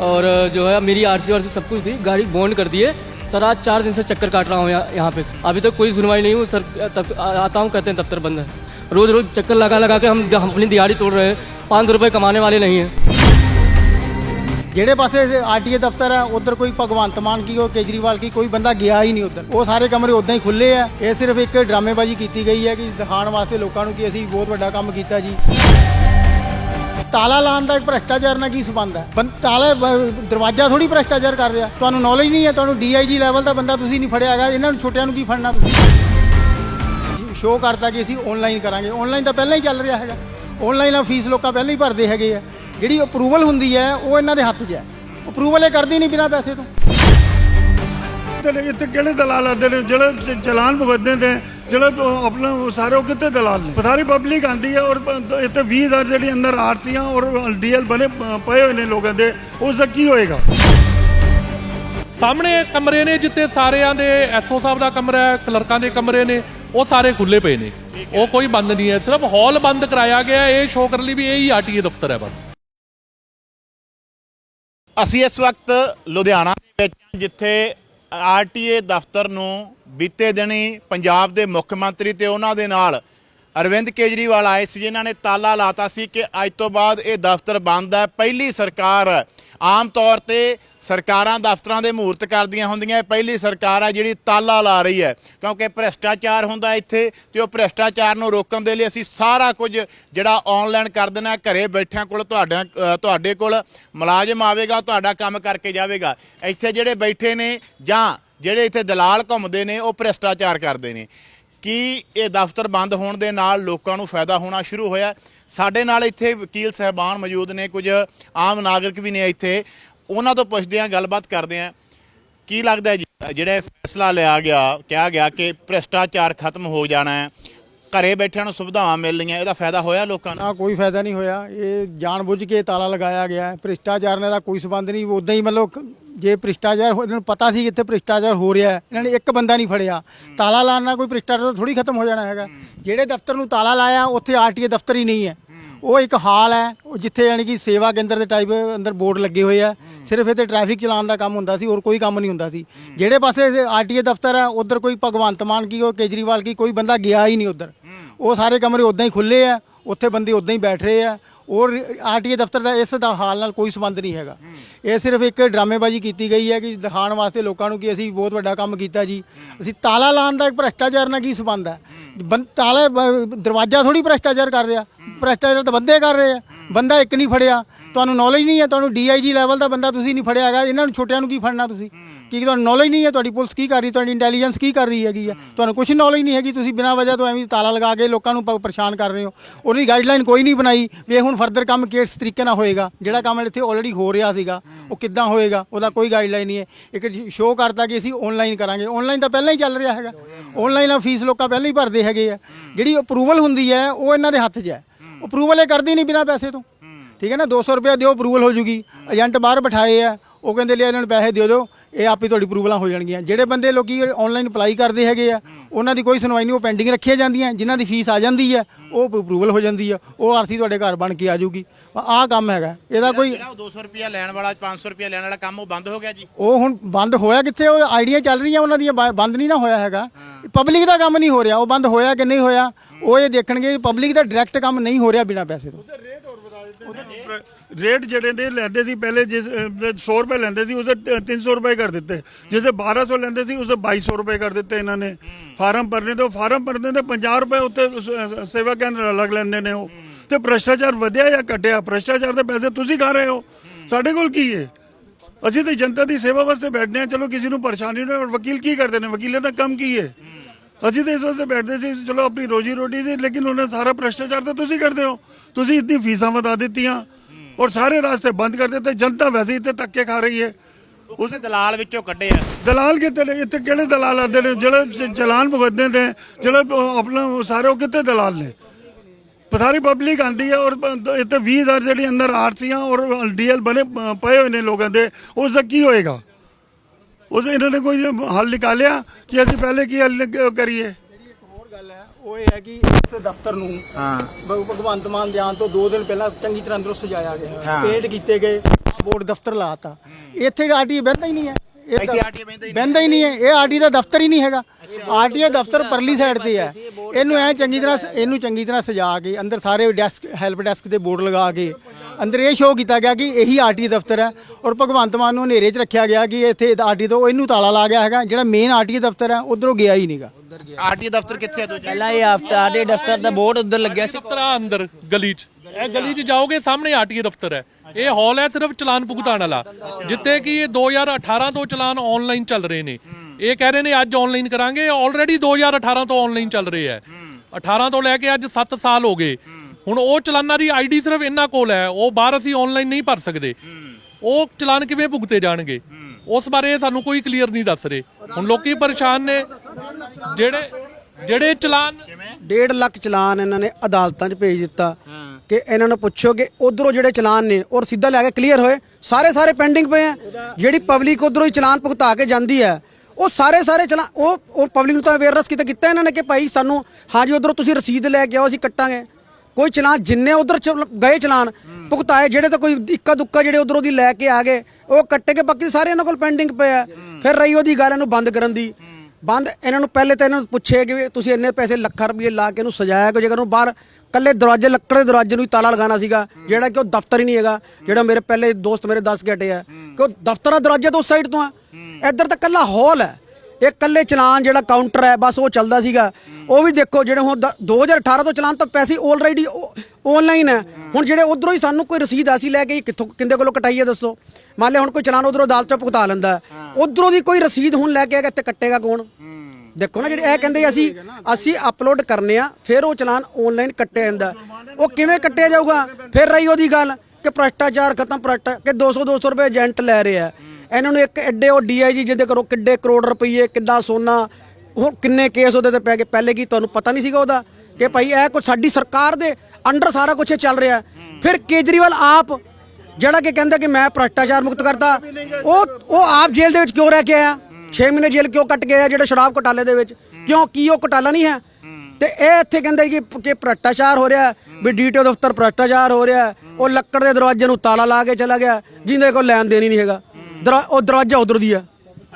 और जो है मेरी आरसी वारसी सब कुछ थी गाड़ी बॉन्ड कर दिए सर आज चार दिन से चक्कर काट रहा हूँ यहाँ यहाँ पे अभी तक कोई सुनवाई नहीं हुई सर तब आ- आता हूँ कहते हैं दफ्तर बंद है रोज रोज चक्कर लगा लगा के हम हम अपनी दिहाड़ी तोड़ रहे हैं पाँच सौ रुपये कमाने वाले नहीं हैं ਜਿਹੜੇ ਪਾਸੇ ਆਰਟੀਏ ਦਫ਼ਤਰ ਹੈ, ਉਧਰ ਕੋਈ ਭਗਵੰਤ ਮਾਨ ਕੀ, ਉਹ ਕੇਜਰੀਵਾਲ ਕੀ, ਕੋਈ ਬੰਦਾ ਗਿਆ ਹੀ ਨਹੀਂ ਉਧਰ। ਉਹ ਸਾਰੇ ਕਮਰੇ ਉਦਾਂ ਹੀ ਖੁੱਲੇ ਆ। ਇਹ ਸਿਰਫ ਇੱਕ ਡਰਾਮੇਬਾਜ਼ੀ ਕੀਤੀ ਗਈ ਹੈ ਕਿ ਦਿਖਾਉਣ ਵਾਸਤੇ ਲੋਕਾਂ ਨੂੰ ਕਿ ਅਸੀਂ ਬਹੁਤ ਵੱਡਾ ਕੰਮ ਕੀਤਾ ਜੀ। ਤਾਲਾ ਲਾਉਣ ਦਾ ਇੱਕ ਭ੍ਰਸ਼ਟਾਚਾਰ ਨਾਲ ਕੀ ਸੰਬੰਧ ਹੈ? ਬੰ- ਤਾਲਾ ਦਰਵਾਜ਼ਾ ਥੋੜੀ ਭ੍ਰਸ਼ਟਾਚਾਰ ਕਰ ਰਿਹਾ। ਤੁਹਾਨੂੰ ਨੌਲੇਜ ਨਹੀਂ ਹੈ, ਤੁਹਾਨੂੰ ਡੀਆਈਜੀ ਲੈਵਲ ਦਾ ਬੰਦਾ ਤੁਸੀਂ ਨਹੀਂ ਫੜਿਆ ਹੈਗਾ। ਇਹਨਾਂ ਨੂੰ, ਛੋਟਿਆਂ ਨੂੰ ਕੀ ਫੜਨਾ ਤੁਸੀਂ? ਸ਼ੋਅ ਕਰਤਾ ਕਿ ਅਸੀਂ ਆਨਲਾਈਨ ਕਰਾਂਗੇ। ਆਨਲਾਈਨ ਤਾਂ ਪਹਿਲਾਂ ਹੀ ਚੱਲ ਰਿਹਾ ਹੈਗਾ। ਆਨਲਾਈਨ ਫੀਸ ਲੋਕਾਂ ਪਹਿਲਾਂ ਹੀ ਭਰਦੇ ਹੈਗੇ ਆ। ਜਿਹੜੀ ਅਪਰੂਵਲ ਹੁੰਦੀ ਹੈ ਉਹ ਇਹਨਾਂ ਦੇ ਹੱਥ 'ਚ ਹੈ। ਅਪਰੂਵਲ ਇਹ ਕਰਦੀ ਨਹੀਂ ਬਿਨਾਂ ਪੈਸੇ ਤੋਂ। ਤੇ ਇੱਥੇ ਕਿਹੜੇ ਦਲਾਲ ਆਉਂਦੇ ਨੇ? ਜਿਹੜੇ ਚਲਾਨ ਭੁਗਤਦੇ ਨੇ ਜਿਹੜੇ ਉਹ ਆਪਣਾ ਸਾਰੇ ਉਹ ਕਿੱਥੇ ਦਲਾਲ ਨੇ? ਸਾਰੀ ਪਬਲਿਕ ਆਂਦੀ ਹੈ ਔਰ ਇੱਥੇ 20000 ਜਿਹੜੀ ਅੰਦਰ ਆਰਸੀਆਂ ਔਰ ਡੀਐਲ ਬਣੇ ਪਏ ਹੋਏ ਨੇ ਲੋਕਾਂ ਦੇ। ਉਸ ਦਾ ਕੀ ਹੋਏਗਾ? ਸਾਹਮਣੇ ਕਮਰੇ ਨੇ ਜਿੱਥੇ ਸਾਰਿਆਂ ਦੇ ਐਸਓ ਸਾਹਿਬ ਦਾ ਕਮਰਾ ਹੈ ਕਲਰਕਾਂ ਦੇ ਕਮਰੇ ਨੇ ਉਹ ਸਾਰੇ ਖੁੱਲੇ ਪਏ ਨੇ। ਉਹ ਕੋਈ ਬੰਦ ਨਹੀਂ ਹੈ ਸਿਰਫ ਹਾਲ ਬੰਦ ਕਰਾਇਆ ਗਿਆ ਇਹ ਸ਼ੋਅ ਕਰਨ ਲਈ ਵੀ ਇਹ ਹੀ ਆਰਟੀਏ ਦਫ਼ਤਰ ਹੈ ਬਸ। ਅਸੀਂ ਇਸ ਵਕਤ ਲੁਧਿਆਣਾ ਦੇ ਵਿੱਚ ਹਾਂ, ਜਿੱਥੇ ਆਰਟੀਏ ਦਫ਼ਤਰ ਨੂੰ ਬੀਤੇ ਦਿਨੀ ਪੰਜਾਬ ਦੇ ਮੁੱਖ ਮੰਤਰੀ ਤੇ ਉਹਨਾਂ ਦੇ ਨਾਲ ਅਰਵਿੰਦ ਕੇਜਰੀਵਾਲ ਆਏ ਸੀ, ਜਿਨ੍ਹਾਂ ਨੇ ਤਾਲਾ ਲਾਤਾ ਸੀ ਕਿ ਅੱਜ ਤੋਂ ਬਾਅਦ ਇਹ ਦਫ਼ਤਰ ਬੰਦ ਹੈ। ਪਹਿਲੀ ਸਰਕਾਰ ਆਮ ਤੌਰ ਤੇ ਸਰਕਾਰਾਂ ਦਫ਼ਤਰਾਂ ਦੇ ਮਹੂਰਤ ਕਰਦੀਆਂ ਹੁੰਦੀਆਂ। ਪਹਿਲੀ ਸਰਕਾਰ ਹੈ ਜਿਹੜੀ ਤਾਲਾ ਲਾ ਰਹੀ ਹੈ, ਕਿਉਂਕਿ ਭ੍ਰਿਸ਼ਟਾਚਾਰ ਹੁੰਦਾ ਇੱਥੇ ਤੇ ਉਹ ਭ੍ਰਿਸ਼ਟਾਚਾਰ ਨੂੰ ਰੋਕਣ ਦੇ ਲਈ ਅਸੀਂ ਸਾਰਾ ਕੁਝ ਜਿਹੜਾ ਆਨਲਾਈਨ ਕਰ ਦੇਣਾ ਘਰੇ ਬੈਠਿਆਂ ਕੋਲ ਤੁਹਾਡਾ ਤੁਹਾਡੇ ਕੋਲ ਮੁਲਾਜ਼ਮ ਆਵੇਗਾ, ਤੁਹਾਡਾ ਕੰਮ ਕਰਕੇ ਜਾਵੇਗਾ। ਇੱਥੇ ਜਿਹੜੇ ਬੈਠੇ ਨੇ ਜਾਂ ਜਿਹੜੇ ਇੱਥੇ ਦਲਾਲ ਘੁੰਮਦੇ ਨੇ, ਉਹ ਭ੍ਰਿਸ਼ਟਾਚਾਰ ਕਰਦੇ ਨੇ। ਕੀ ਇਹ ਦਫ਼ਤਰ ਬੰਦ ਹੋਣ ਦੇ ਨਾਲ ਲੋਕਾਂ ਨੂੰ ਫਾਇਦਾ ਹੋਣਾ ਸ਼ੁਰੂ ਹੋਇਆ। ਸਾਡੇ ਨਾਲ ਇੱਥੇ ਵਕੀਲ ਸਹਿਬਾਨ ਮੌਜੂਦ ਨੇ, ਕੁਝ ਆਮ ਨਾਗਰਿਕ ਵੀ ਨੇ ਇੱਥੇ। ਉਹਨਾਂ ਤੋਂ ਪੁੱਛਦੇ ਹਾਂ, ਗੱਲਬਾਤ ਕਰਦੇ ਹਾਂ। ਕੀ ਲੱਗਦਾ ਜੀ? ਜਿਹੜਾ ਫੈਸਲਾ ਲਿਆ ਗਿਆ, ਕਿਹਾ ਗਿਆ ਕਿ ਭ੍ਰਿਸ਼ਟਾਚਾਰ ਖਤਮ ਹੋ ਜਾਣਾ ਹੈ, ਘਰੇ ਬੈਠਿਆਂ ਨੂੰ ਸੁਵਿਧਾਵਾਂ ਮਿਲ ਰਹੀਆਂ, ਇਹਦਾ ਫਾਇਦਾ ਹੋਇਆ ਲੋਕਾਂ ਨੂੰ? ਨਾ, ਕੋਈ ਫਾਇਦਾ ਨਹੀਂ ਹੋਇਆ। ਇਹ ਜਾਣਬੁੱਝ ਕੇ ਤਾਲਾ ਲਗਾਇਆ ਗਿਆ ਹੈ। ਭ੍ਰਿਸ਼ਟਾਚਾਰ ਨਾਲ ਦਾ ਕੋਈ ਸਬੰਧ ਨਹੀਂ। ਉਦਾਂ ਹੀ ਮਤਲਬ ਜੇ ਭ੍ਰਿਸ਼ਟਾਚਾਰ ਹੋ- ਇਹਨਾਂ ਨੂੰ ਪਤਾ ਸੀ ਕਿ ਇੱਥੇ ਭ੍ਰਿਸ਼ਟਾਚਾਰ ਹੋ ਰਿਹਾ ਹੈ ਇਹਨਾਂ ਨੇ ਇੱਕ ਬੰਦਾ ਨਹੀਂ ਫੜਿਆ। ਤਾਲਾ ਲਾਉਣ ਨਾਲ ਕੋਈ ਭ੍ਰਿਸ਼ਟਾਚਾਰ ਥੋੜੀ ਖਤਮ ਹੋ ਜਾਣਾ ਹੈਗਾ। ਜਿਹੜੇ ਦਫ਼ਤਰ ਨੂੰ ਤਾਲਾ ਲਾਇਆ ਉੱਥੇ ਆਰਟੀਏ ਦਫ਼ਤਰ ਹੀ ਨਹੀਂ ਹੈ। ਉਹ ਇੱਕ ਹਾਲ ਹੈ ਉਹ ਜਿੱਥੇ ਯਾਨੀ ਕਿ ਸੇਵਾ ਕੇਂਦਰ ਦੇ ਟਾਈਪ ਅੰਦਰ ਬੋਰਡ ਲੱਗੇ ਹੋਏ ਆ। ਸਿਰਫ ਇੱਥੇ ਟ੍ਰੈਫਿਕ ਚਲਾਉਣ ਦਾ ਕੰਮ ਹੁੰਦਾ ਸੀ ਹੋਰ ਕੋਈ ਕੰਮ ਨਹੀਂ ਹੁੰਦਾ ਸੀ। ਜਿਹੜੇ ਪਾਸੇ ਆਰਟੀਏ ਦਫ਼ਤਰ ਹੈ ਉਧਰ ਕੋਈ ਭਗਵੰਤ ਮਾਨ ਕੀ ਉਹ ਕੇਜਰੀਵਾਲ ਕੀ ਕੋਈ ਬੰਦਾ ਗਿਆ ਹੀ ਨਹੀਂ ਉਧਰ। ਉਹ ਸਾਰੇ ਕਮਰੇ ਉਦਾਂ ਹੀ ਖੁੱਲੇ ਆ ਉੱਥੇ ਬੰਦੇ ਉਦਾਂ ਹੀ ਬੈਠ ਰਹੇ ਆ। ਔਰ ਆਰਟੀਏ ਦਫ਼ਤਰ ਦਾ ਇਸ ਦਾ ਹਾਲ ਨਾਲ ਕੋਈ ਸੰਬੰਧ ਨਹੀਂ ਹੈਗਾ। ਇਹ ਸਿਰਫ ਇੱਕ ਡਰਾਮੇਬਾਜ਼ੀ ਕੀਤੀ ਗਈ ਹੈ ਕਿ ਦਿਖਾਉਣ ਵਾਸਤੇ ਲੋਕਾਂ ਨੂੰ ਕਿ ਅਸੀਂ ਬਹੁਤ ਵੱਡਾ ਕੰਮ ਕੀਤਾ ਜੀ। ਅਸੀਂ ਤਾਲਾ ਲਾਉਣ ਦਾ ਇੱਕ ਭ੍ਰਸ਼ਟਾਚਾਰ ਨਾਲ ਕੀ ਸੰਬੰਧ ਹੈ? ਬੰ- ਤਾਲੇ ਬ- ਦਰਵਾਜ਼ਾ ਥੋੜੀ ਭ੍ਰਸ਼ਟਾਚਾਰ ਕਰ ਰਿਹਾ। ਭ੍ਰਸ਼ਟਾਚਾਰ ਤਾਂ ਬੰਦੇ ਕਰ ਰਹੇ ਆ। ਬੰਦਾ ਇੱਕ ਨਹੀਂ ਫੜਿਆ। ਤੁਹਾਨੂੰ ਨੌਲੇਜ ਨਹੀਂ ਹੈ, ਤੁਹਾਨੂੰ ਡੀਆਈਜੀ ਲੈਵਲ ਦਾ ਬੰਦਾ ਤੁਸੀਂ ਨਹੀਂ ਫੜਿਆ ਹੈਗਾ। ਇਹਨਾਂ ਨੂੰ ਛੋਟਿਆਂ ਨੂੰ ਕੀ ਫੜਨਾ ਤੁਸੀਂ? ਕੀ ਤੁਹਾਨੂੰ ਨੌਲੇਜ ਨਹੀਂ ਹੈ? ਤੁਹਾਡੀ ਪੁਲਿਸ ਕੀ ਕਰ ਰਹੀ? ਤੁਹਾਡੀ ਇੰਟੈਲੀਜੈਂਸ ਕੀ ਕਰ ਰਹੀ ਹੈਗੀ ਆ? ਤੁਹਾਨੂੰ ਕੁਝ ਨੌਲੇਜ ਨਹੀਂ ਹੈਗੀ। ਤੁਸੀਂ ਬਿਨਾਂ ਵਜ੍ਹਾ ਤੋਂ ਐਵੇਂ ਤਾਲਾ ਲਗਾ ਕੇ ਲੋਕਾਂ ਨੂੰ ਪ- ਪਰੇਸ਼ਾਨ ਕਰ ਰਹੇ ਹੋ। ਉਹਦੀ ਗਾਈਡਲਾਈਨ ਕੋਈ ਨਹੀਂ ਬਣਾਈ ਵੀ ਇਹ ਹੁਣ ਫਰਦਰ ਕੰਮ ਕਿਸ ਤਰੀਕੇ ਨਾਲ ਹੋਏਗਾ। ਜਿਹੜਾ ਕੰਮ ਇੱਥੇ ਆਲਰੇਡੀ ਹੋ ਰਿਹਾ ਸੀਗਾ, ਉਹ ਕਿੱਦਾਂ ਹੋਏਗਾ? ਉਹਦਾ ਕੋਈ ਗਾਈਡਲਾਈਨ ਨਹੀਂ ਹੈ। ਇੱਕ ਸ਼ੋਅ ਕਰਤਾ ਕਿ ਅਸੀਂ ਆਨਲਾਈਨ ਕਰਾਂਗੇ। ਆਨਲਾਈਨ ਤਾਂ ਪਹਿਲਾਂ ਹੀ ਚੱਲ ਰਿਹਾ ਹੈਗਾ। ਆਨਲਾਈਨ ਫੀਸ ਲੋਕਾਂ ਪਹਿਲਾਂ ਹੀ ਭਰਦੇ ਹੈਗੇ ਆ। ਜਿਹੜੀ ਅਪਰੂਵਲ ਹੁੰਦੀ ਹੈ ਉਹ ਇਹਨਾਂ ਦੇ ਹੱਥ 'ਚ ਹੈ। ਅਪਰੂਵਲ ਇਹ ਕਰਦੀ ਨਹੀਂ ਬਿਨਾਂ ਪੈਸੇ ਤੋਂ। ਠੀਕ ਹੈ ਨਾ? 200 ਰੁਪਏ ਦਿਓ ਅਪਰੂਵਲ ਹੋ ਜੂਗੀ। ਏਜੰਟ ਬਾਹਰ ਬਿਠਾਏ ਆ। ਉਹ ਕਹਿੰਦੇ ਲਿਆ ਇਹਨਾਂ ਨੂੰ ਪੈਸੇ ਦਿਓ ਦਿਓ। ਇਹ ਆਪੇ ਤੁਹਾਡੀ ਅਪਰੂਵਲਾਂ ਹੋ ਜਾਣਗੀਆਂ। ਜਿਹੜੇ ਬੰਦੇ ਲੋਕੀ ਆਨਲਾਈਨ ਅਪਲਾਈ ਕਰਦੇ ਹੈਗੇ ਆ ਉਹਨਾਂ ਦੀ ਕੋਈ ਸੁਣਵਾਈ ਨਹੀਂ ਉਹ ਪੈਂਡਿੰਗ ਰੱਖੀਆਂ ਜਾਂਦੀਆਂ ਜਿਨ੍ਹਾਂ ਦੀ ਫੀਸ ਆ ਜਾਂਦੀ ਹੈ ਉਹ ਅਪਰੂਵਲ ਹੋ ਜਾਂਦੀ ਹੈ ਉਹ ਆਰਸੀ ਤੁਹਾਡੇ ਘਰ ਬਣ ਕੇ ਆ ਜੂਗੀ ਆਹ ਕੰਮ ਹੈਗਾ। ਇਹਦਾ ਕੋਈ ਜਿਹੜਾ ਉਹ 200 ਰੁਪਿਆ ਲੈਣ ਵਾਲਾ 500 ਰੁਪਿਆ ਲੈਣ ਵਾਲਾ ਕੰਮ ਉਹ ਬੰਦ ਹੋ ਗਿਆ ਜੀ? ਉਹ ਹੁਣ ਬੰਦ ਹੋਇਆ ਕਿੱਥੇ? ਉਹ ਆਈਡੀਆ ਚੱਲ ਰਹੀਆਂ ਉਹਨਾਂ ਦੀਆਂ ਬ- ਬੰਦ ਨਹੀਂ ਨਾ ਹੋਇਆ ਹੈਗਾ। ਪਬਲਿਕ ਦਾ ਕੰਮ ਨਹੀਂ ਹੋ ਰਿਹਾ। ਉਹ ਬੰਦ ਹੋਇਆ ਕਿ ਨਹੀਂ ਹੋਇਆ ਉਹ ਇਹ ਦੇਖਣਗੇ ਪਬਲਿਕ ਦਾ ਡਾਇਰੈਕਟ ਕੰਮ ਨਹੀਂ ਹੋ ਰਿਹਾ ਬਿਨਾਂ ਪੈਸੇ ਤੋਂ। ਰੇਟ ਜਿਹੜੇ ਨੇ ਲੈਂਦੇ ਸੀ ਪਹਿਲੇ ਜਿਸ ਅਹ, 100 ਰੁਪਏ ਲੈਂਦੇ ਸੀ ਉਹਦੇ 300 ਰੁਪਏ ਕਰ ਦਿੱਤੇ। ਜਿਸੇ 1200 ਲੈਂਦੇ ਸੀ ਉਸੇ 2200 ਰੁਪਏ ਕਰ ਦਿੱਤੇ ਇਹਨਾਂ ਨੇ। ਫਾਰਮ ਭਰਨੇ ਤੇ ਫਾਰਮ ਭਰਨੇ ਤੇ 50 ਰੁਪਏ ਉੱਤੇ ਸੇਵਾ ਕੇਂਦਰ ਅਲੱਗ ਲੈਂਦੇ ਨੇ ਉਹ। ਤੇ ਭ੍ਰਸ਼ਟਾਚਾਰ ਵਧਿਆ ਜਾਂ ਘਟਿਆ? ਭ੍ਰਸ਼ਟਾਚਾਰ ਦੇ ਪੈਸੇ ਤੁਸੀਂ ਖਾ ਰਹੇ ਹੋ। ਸਾਡੇ ਕੋਲ ਕੀ ਹੈ ਅਸੀਂ ਤੇ ਜਨਤਾ ਦੀ ਸੇਵਾ ਵਾਸਤੇ ਬੈਠਦੇ ਹਾਂ। ਚਲੋ ਕਿਸੇ ਨੂੰ ਪਰੇਸ਼ਾਨੀ ਨਹੀਂ ਔਰ ਵਕੀਲ ਕੀ ਕਰਦੇ ਨੇ? ਵਕੀਲਾਂ ਦਾ ਕੰਮ ਕੀ ਹੈ। ਅਸੀਂ ਤਾਂ ਇਸ ਵਾਸਤੇ ਬੈਠਦੇ ਸੀ ਚਲੋ ਆਪਣੀ ਰੋਜੀ ਰੋਟੀ ਦੀ ਲੇਕਿਨ ਉਹਨੇ ਸਾਰਾ ਭ੍ਰਸ਼ਟਾਚਾਰ ਤਾਂ ਤੁਸੀਂ ਕਰਦੇ ਹੋ। ਤੁਸੀਂ ਇਤਨੀ ਫੀਸਾਂ ਵਧਾ ਦਿੱਤੀਆਂ। ਔਰ ਸਾਰੇ ਰਾਸਤੇ ਬੰਦ ਕਰ ਦਿੱਤੇ ਜਨਤਾ ਵੈਸੇ ਹੀ ਤੇ ਧੱਕੇ ਖਾ ਰਹੀ ਹੈ। ਉਸਨੇ ਦਲਾਲ ਵਿੱਚੋਂ ਕੱਢੇ ਆ। ਦਲਾਲ ਕਿੱਥੇ ਨੇ? ਇੱਥੇ ਕਿਹੜੇ ਦਲਾਲ ਆਉਂਦੇ ਨੇ? ਜਿਹੜੇ ਚ- ਚਲਾਨ ਭੁਗਤਦੇ ਨੇ ਜਿਹੜੇ ਉਹ ਆਪਣਾ ਉਹ ਸਾਰੇ ਉਹ ਕਿੱਥੇ ਦਲਾਲ ਨੇ? ਸਾਰੀ ਪਬਲਿਕ ਆਂਦੀ ਹੈ ਔਰ ਬ- ਇੱਥੇ 20000 ਜਿਹੜੀ ਅੰਦਰ ਆਰਸੀਆਂ ਔਰ ਡੀਐਲ ਬਣੇ ਪਏ ਹੋਏ ਨੇ ਲੋਕਾਂ ਦੇ ਉਸ ਦਾ ਕੀ ਹੋਏਗਾ? ਉਸ ਇਹਨਾਂ ਨੇ ਕੋਈ ਹੱਲ ਨਿਕਾਲਿਆ ਕਿ ਅਸੀਂ ਪਹਿਲੇ ਕੀ ਹੱਲ ਕਰੀਏ? ਉਹ ਇਹ ਹੈ ਕਿ ਇਸ ਦਫ਼ਤਰ ਨੂੰ ਹਾਂ। ਭਗਵੰਤ ਮਾਨ ਆਉਣ ਤੋਂ 2 ਦਿਨ ਪਹਿਲਾਂ ਚੰਗੀ ਤਰ੍ਹਾਂ ਅੰਦਰੋਂ ਸਜਾਇਆ ਗਿਆ। ਪੇਂਟ ਕੀਤੇ ਗਏ ਬੋਰਡ ਦਫ਼ਤਰ ਲਾਤਾ। ਇੱਥੇ ਆਰਟੀ ਬਹਿੰਦਾ ਹੀ ਨਹੀਂ ਹੈ। ਇੱਥੇ ਬਹਿੰਦਾ ਹੀ ਨਹੀਂ। ਹੀ ਨਹੀਂ ਹੈ। ਇਹ ਆਰਟੀ ਦਾ ਦਫ਼ਤਰ ਹੀ ਨਹੀਂ ਹੈਗਾ। ਆਰਟੀਆ ਦਫ਼ਤਰ ਪਰਲੀ ਸਾਈਡ ਤੇ ਹੈ। ਇਹਨੂੰ ਐ ਚੰਗੀ ਤਰ੍ਹਾਂ ਇਹਨੂੰ ਚੰਗੀ ਤਰ੍ਹਾਂ ਸਜਾ ਕੇ ਅੰਦਰ ਸਾਰੇ ਡੈਸਕ ਹੈਲਪ ਡੈਸਕ ਤੇ ਬੋਰਡ ਲਗਾ ਕੇ ਅੰਦਰ ਇਹ ਸ਼ੋਅ ਕੀਤਾ ਗਿਆ ਕਿ ਇਹੀ ਆਰਟੀ ਦਫ਼ਤਰ ਹੈ ਔਰ ਭਗਵੰਤ ਮਾਨ ਨੂੰ ਹਨੇਰੇ 'ਚ ਰੱਖਿਆ ਗਿਆ ਕਿ ਇੱਥੇ ਆਰਟੀ ਤੋਂ ਇਹਨੂੰ ਤਾਲਾ ਲਾ ਗਿਆ ਹੈਗਾ। ਜਿਹੜਾ ਮੇਨ ਆਰਟੀ ਦਫ਼ਤਰ ਹੈ ਉਧਰੋਂ ਗਿਆ ਹੀ ਨਹੀਂਗਾ ਆਰਟੀ ਦਫ਼ਤਰ ਕਿੱਥੇ ਦੂਜਾ? ਪਹਿਲਾਂ ਇਹ ਹਫਤਾ ਆਡੇ ਦਫ਼ਤਰ ਦਾ ਬੋਰਡ ਉੱਧਰ ਲੱਗਿਆ ਸੀ। ਦਫ਼ਤਰ ਆ ਅੰਦਰ ਗਲੀ 'ਚ। ਇਹ ਗਲੀ 'ਚ ਜਾਓਗੇ ਸਾਹਮਣੇ ਆਰਟੀਏ ਦਫ਼ਤਰ ਹੈ। ਇਹ ਹਾਲ ਹੈ ਸਿਰਫ ਚਲਾਨ ਭੁਗਤਾਨ ਵਾਲਾ। ਜਿੱਥੇ ਕਿ ਇਹ 2018 ਤੋਂ ਚਲਾਨ ਆਨਲਾਈਨ ਚੱਲ ਰਹੇ ਨੇ। ਇਹ ਕਹਿ ਰਹੇ ਨੇ ਅੱਜ ਆਨਲਾਈਨ ਕਰਾਂਗੇ। ਆਲਰੇਡੀ 2018 ਤੋਂ ਆਨਲਾਈਨ ਚੱਲ ਰਹੇ ਹੈ। 18 ਤੋਂ ਲੈ ਕੇ ਅੱਜ 7 ਸਾਲ ਹੋ ਗਏ। ਹੁਣ ਉਹ ਚਲਾਨਾਂ ਦੀ ਆਈਡੀ ਸਿਰਫ ਇਹਨਾਂ ਕੋਲ ਹੈ। ਉਹ ਬਾਹਰ ਅਸੀਂ ਆਨਲਾਈਨ ਨਹੀਂ ਭਰ ਸਕਦੇ। ਉਹ ਚਲਾਨ ਕਿਵੇਂ ਭੁਗਤੇ ਜਾਣਗੇ? ਉਸ ਬਾਰੇ ਸਾਨੂੰ ਕੋਈ ਕਲੀਅਰ ਨਹੀਂ ਦੱਸ ਰਹੇ। ਹੁਣ ਲੋਕੀ ਪਰੇਸ਼ਾਨ ਨੇ। ਜਿਹੜੇ ਜਿਹੜੇ ਚਲਾਨ 1.5 ਲੱਖ ਚਲਾਨ ਇਹਨਾਂ ਨੇ ਅਦਾਲਤਾਂ 'ਚ ਭੇਜ ਦਿੱਤਾ। ਕਿ ਇਹਨਾਂ ਨੂੰ ਪੁੱਛੋ ਕਿ ਉਧਰੋਂ ਜਿਹੜੇ ਚਲਾਨ ਨੇ ਔਰ ਸਿੱਧਾ ਲੈ ਕੇ ਕਲੀਅਰ ਹੋਏ। ਸਾਰੇ ਸਾਰੇ ਪੈਂਡਿੰਗ ਪਏ ਆ। ਜਿਹੜੀ ਪਬਲਿਕ ਉਧਰੋਂ ਹੀ ਚਲਾਨ ਭੁਗਤਾ ਕੇ ਜਾਂਦੀ ਹੈ ਉਹ ਸਾਰੇ ਸਾਰੇ ਚਲਾਨ ਉਹ ਉਹ ਪਬਲਿਕ ਨੂੰ ਤਾਂ ਅਵੇਅਰਨੈਸ ਕੀਤਾ ਕੀਤਾ ਇਹਨਾਂ ਨੇ ਕਿ ਭਾਈ ਸਾਨੂੰ ਹਾਂਜੀ ਉਧਰੋਂ ਤੁਸੀਂ ਰਸੀਦ ਲੈ ਕੇ ਆਓ ਅਸੀਂ ਕੱਟਾਂਗੇ। ਕੋਈ ਚਲਾਨ, ਜਿੰਨੇ ਉਧਰ ਗਏ ਚਲਾਨ, ਭੁਗਤਾਏ ਜਿਹੜੇ ਤਾਂ ਕੋਈ ਇੱਕਾ ਦੁੱਕਾ ਜਿਹੜੇ ਉਧਰੋਂ ਦੀ ਲੈ ਕੇ ਆ ਗਏ, ਉਹ ਕੱਟੇ ਕੇ ਬਾਕੀ ਸਾਰੇ ਇਹਨਾਂ ਕੋਲ ਪੈਂਡਿੰਗ ਪਏ ਆ। ਫਿਰ ਰਹੀ ਉਹਦੀ ਗੱਲ ਇਹਨੂੰ ਬੰਦ ਕਰਨ ਦੀ। ਬੰਦ, ਇਹਨਾਂ ਨੂੰ ਪਹਿਲੇ ਤਾਂ ਇਹਨਾਂ ਨੂੰ ਪੁੱਛੇ ਕਿ ਵੀ ਤੁਸੀਂ ਇੰਨੇ ਪੈਸੇ ਲੱਖਾਂ ਰੁਪਏ ਲਾ ਕੇ ਇਹਨੂੰ ਸਜਾਇਆ ਕਿ ਜੇਕਰ ਨੂੰ ਬਾਹਰ ਕੱਲੇ ਦਰਵਾਜ਼ੇ, ਲੱਕੜ ਦੇ ਦਰਵਾਜ਼ੇ ਨੂੰ ਹੀ ਤਾਲਾ ਲਗਾਉਣਾ ਸੀਗਾ, ਜਿਹੜਾ ਕਿ ਉਹ ਦਫ਼ਤਰ ਹੀ ਨਹੀਂ ਹੈਗਾ, ਜਿਹੜਾ ਮੇਰੇ ਪਹਿਲੇ ਦੋਸਤ, ਮੇਰੇ ਦੱਸ ਕੇ ਆ, ਕਿ ਉਹ ਦਫ਼ਤਰ ਦਾ ਦਰਵਾਜ਼ਾ ਤਾਂ ਉਸ ਸਾਈਡ ਤੋਂ ਆ। ਇੱਧਰ ਤਾਂ ਕੱਲਾ ਹਾਲ ਹੈ। ਇਹ ਕੱਲੇ ਚਲਾਨ ਜਿਹੜਾ ਕਾਊਂਟਰ ਹੈ ਬਸ ਉਹ ਚੱਲਦਾ ਸੀਗਾ। ਉਹ ਵੀ ਦੇਖੋ ਜਿਹੜੇ ਹੁਣ ਦ- 2018 ਤੋਂ ਚਲਾਨ ਤਾਂ ਪੈਸੇ ਆਲਰੇਡੀ ਆਨਲਾਈਨ ਹੈ। ਹੁਣ ਜਿਹੜੇ ਉਧਰੋਂ ਹੀ ਸਾਨੂੰ ਕੋਈ ਰਸੀਦ ਅਸੀਂ ਲੈ ਕੇ ਕਿੱਥੋਂ ਕਿੰਦੇ ਕੋਲੋਂ ਕਟਾਈਏ ਦੱਸੋ? ਮੰਨ ਲਿਆ ਹੁਣ ਕੋਈ ਚਲਾਨ ਉਧਰੋਂ ਅਦਾਲਤ ਚੋਂ ਭੁਗਤਾ ਲੈਂਦਾ ਉਧਰੋਂ ਦੀ ਕੋਈ ਰਸੀਦ ਹੁਣ ਲੈ ਕੇ ਆਏਗਾ ਇੱਥੇ ਕੱਟੇਗਾ ਕੌਣ? ਦੇਖੋ ਨਾ ਜਿਹੜੇ ਇਹ ਕਹਿੰਦੇ ਅਸੀਂ ਅਸੀਂ ਅਪਲੋਡ ਕਰਨੇ ਆ ਫਿਰ ਉਹ ਚਲਾਨ ਆਨਲਾਈਨ ਕੱਟਿਆ ਜਾਂਦਾ। ਉਹ ਕਿਵੇਂ ਕੱਟਿਆ ਜਾਊਗਾ? ਫਿਰ ਰਹੀ ਉਹਦੀ ਗੱਲ ਕਿ ਭ੍ਰਸ਼ਟਾਚਾਰ ਖਤਮ ਭ੍ਰਸ਼ਟਾ ਕਿ 200 200 ਰੁਪਏ ਏਜੰਟ ਲੈ ਰਿਹਾ ਇਹਨਾਂ ਨੂੰ ਇੱਕ ਐਡੇ ਉਹ ਡੀਆਈਜੀ ਜਿਹਦੇ ਕਰੋ ਕਿੱਡੇ ਕਰੋੜ ਰੁਪਏ ਕਿੱਦਾਂ ਸੋਨਾ, ਹੁਣ ਕਿੰਨੇ ਕੇਸ ਉਹਦੇ ਤੇ ਪੈ ਗਏ। ਪਹਿਲੇ ਕੀ ਤੁਹਾਨੂੰ ਪਤਾ ਨਹੀਂ ਸੀਗਾ ਉਹਦਾ ਕਿ ਭਾਈ ਇਹ ਕੁਝ ਸਾਡੀ ਸਰਕਾਰ ਦੇ ਅੰਡਰ ਸਾਰਾ ਕੁਝ ਚੱਲ ਰਿਹਾ। ਫਿਰ ਕੇਜਰੀਵਾਲ ਆਪ ਜਿਹੜਾ ਕਿ ਕਹਿੰਦਾ ਕਿ ਮੈਂ ਭ੍ਰਸ਼ਟਾਚਾਰ ਮੁਕਤ ਕਰਤਾ, ਉਹ ਉਹ ਆਪ ਜੇਲ੍ਹ ਦੇ ਵਿੱਚ ਕਿਉਂ ਰਹਿ ਕੇ ਆਇਆ? 6 ਮਹੀਨੇ ਜੇਲ੍ਹ ਕਿਉਂ ਕੱਟ ਗਿਆ ਜਿਹੜੇ ਸ਼ਰਾਬ ਘੁਟਾਲੇ ਦੇ ਵਿੱਚ? ਕਿਉਂ, ਕੀ ਉਹ ਘੁਟਾਲਾ ਨਹੀਂ ਹੈ? ਤੇ ਇਹ ਇੱਥੇ ਕਹਿੰਦੇ ਕਿ ਕਿ ਭ੍ਰਸ਼ਟਾਚਾਰ ਹੋ ਰਿਹਾ, ਵੀ ਡੀਟੀਓ ਦਫ਼ਤਰ ਭ੍ਰਸ਼ਟਾਚਾਰ ਹੋ ਰਿਹਾ। ਉਹ ਲੱਕੜ ਦੇ ਦਰਵਾਜ਼ੇ ਨੂੰ ਤਾਲਾ ਲਾ ਕੇ ਚਲਾ ਗਿਆ, ਜਿਹਦੇ ਕੋਲ ਲੈਣ ਦੇਣ ਹੀ ਨਹੀਂ ਹੈਗਾ। ਦਰਾ- ਉਹ ਦਰਵਾਜ਼ਾ ਉਧਰ ਦੀ ਆ।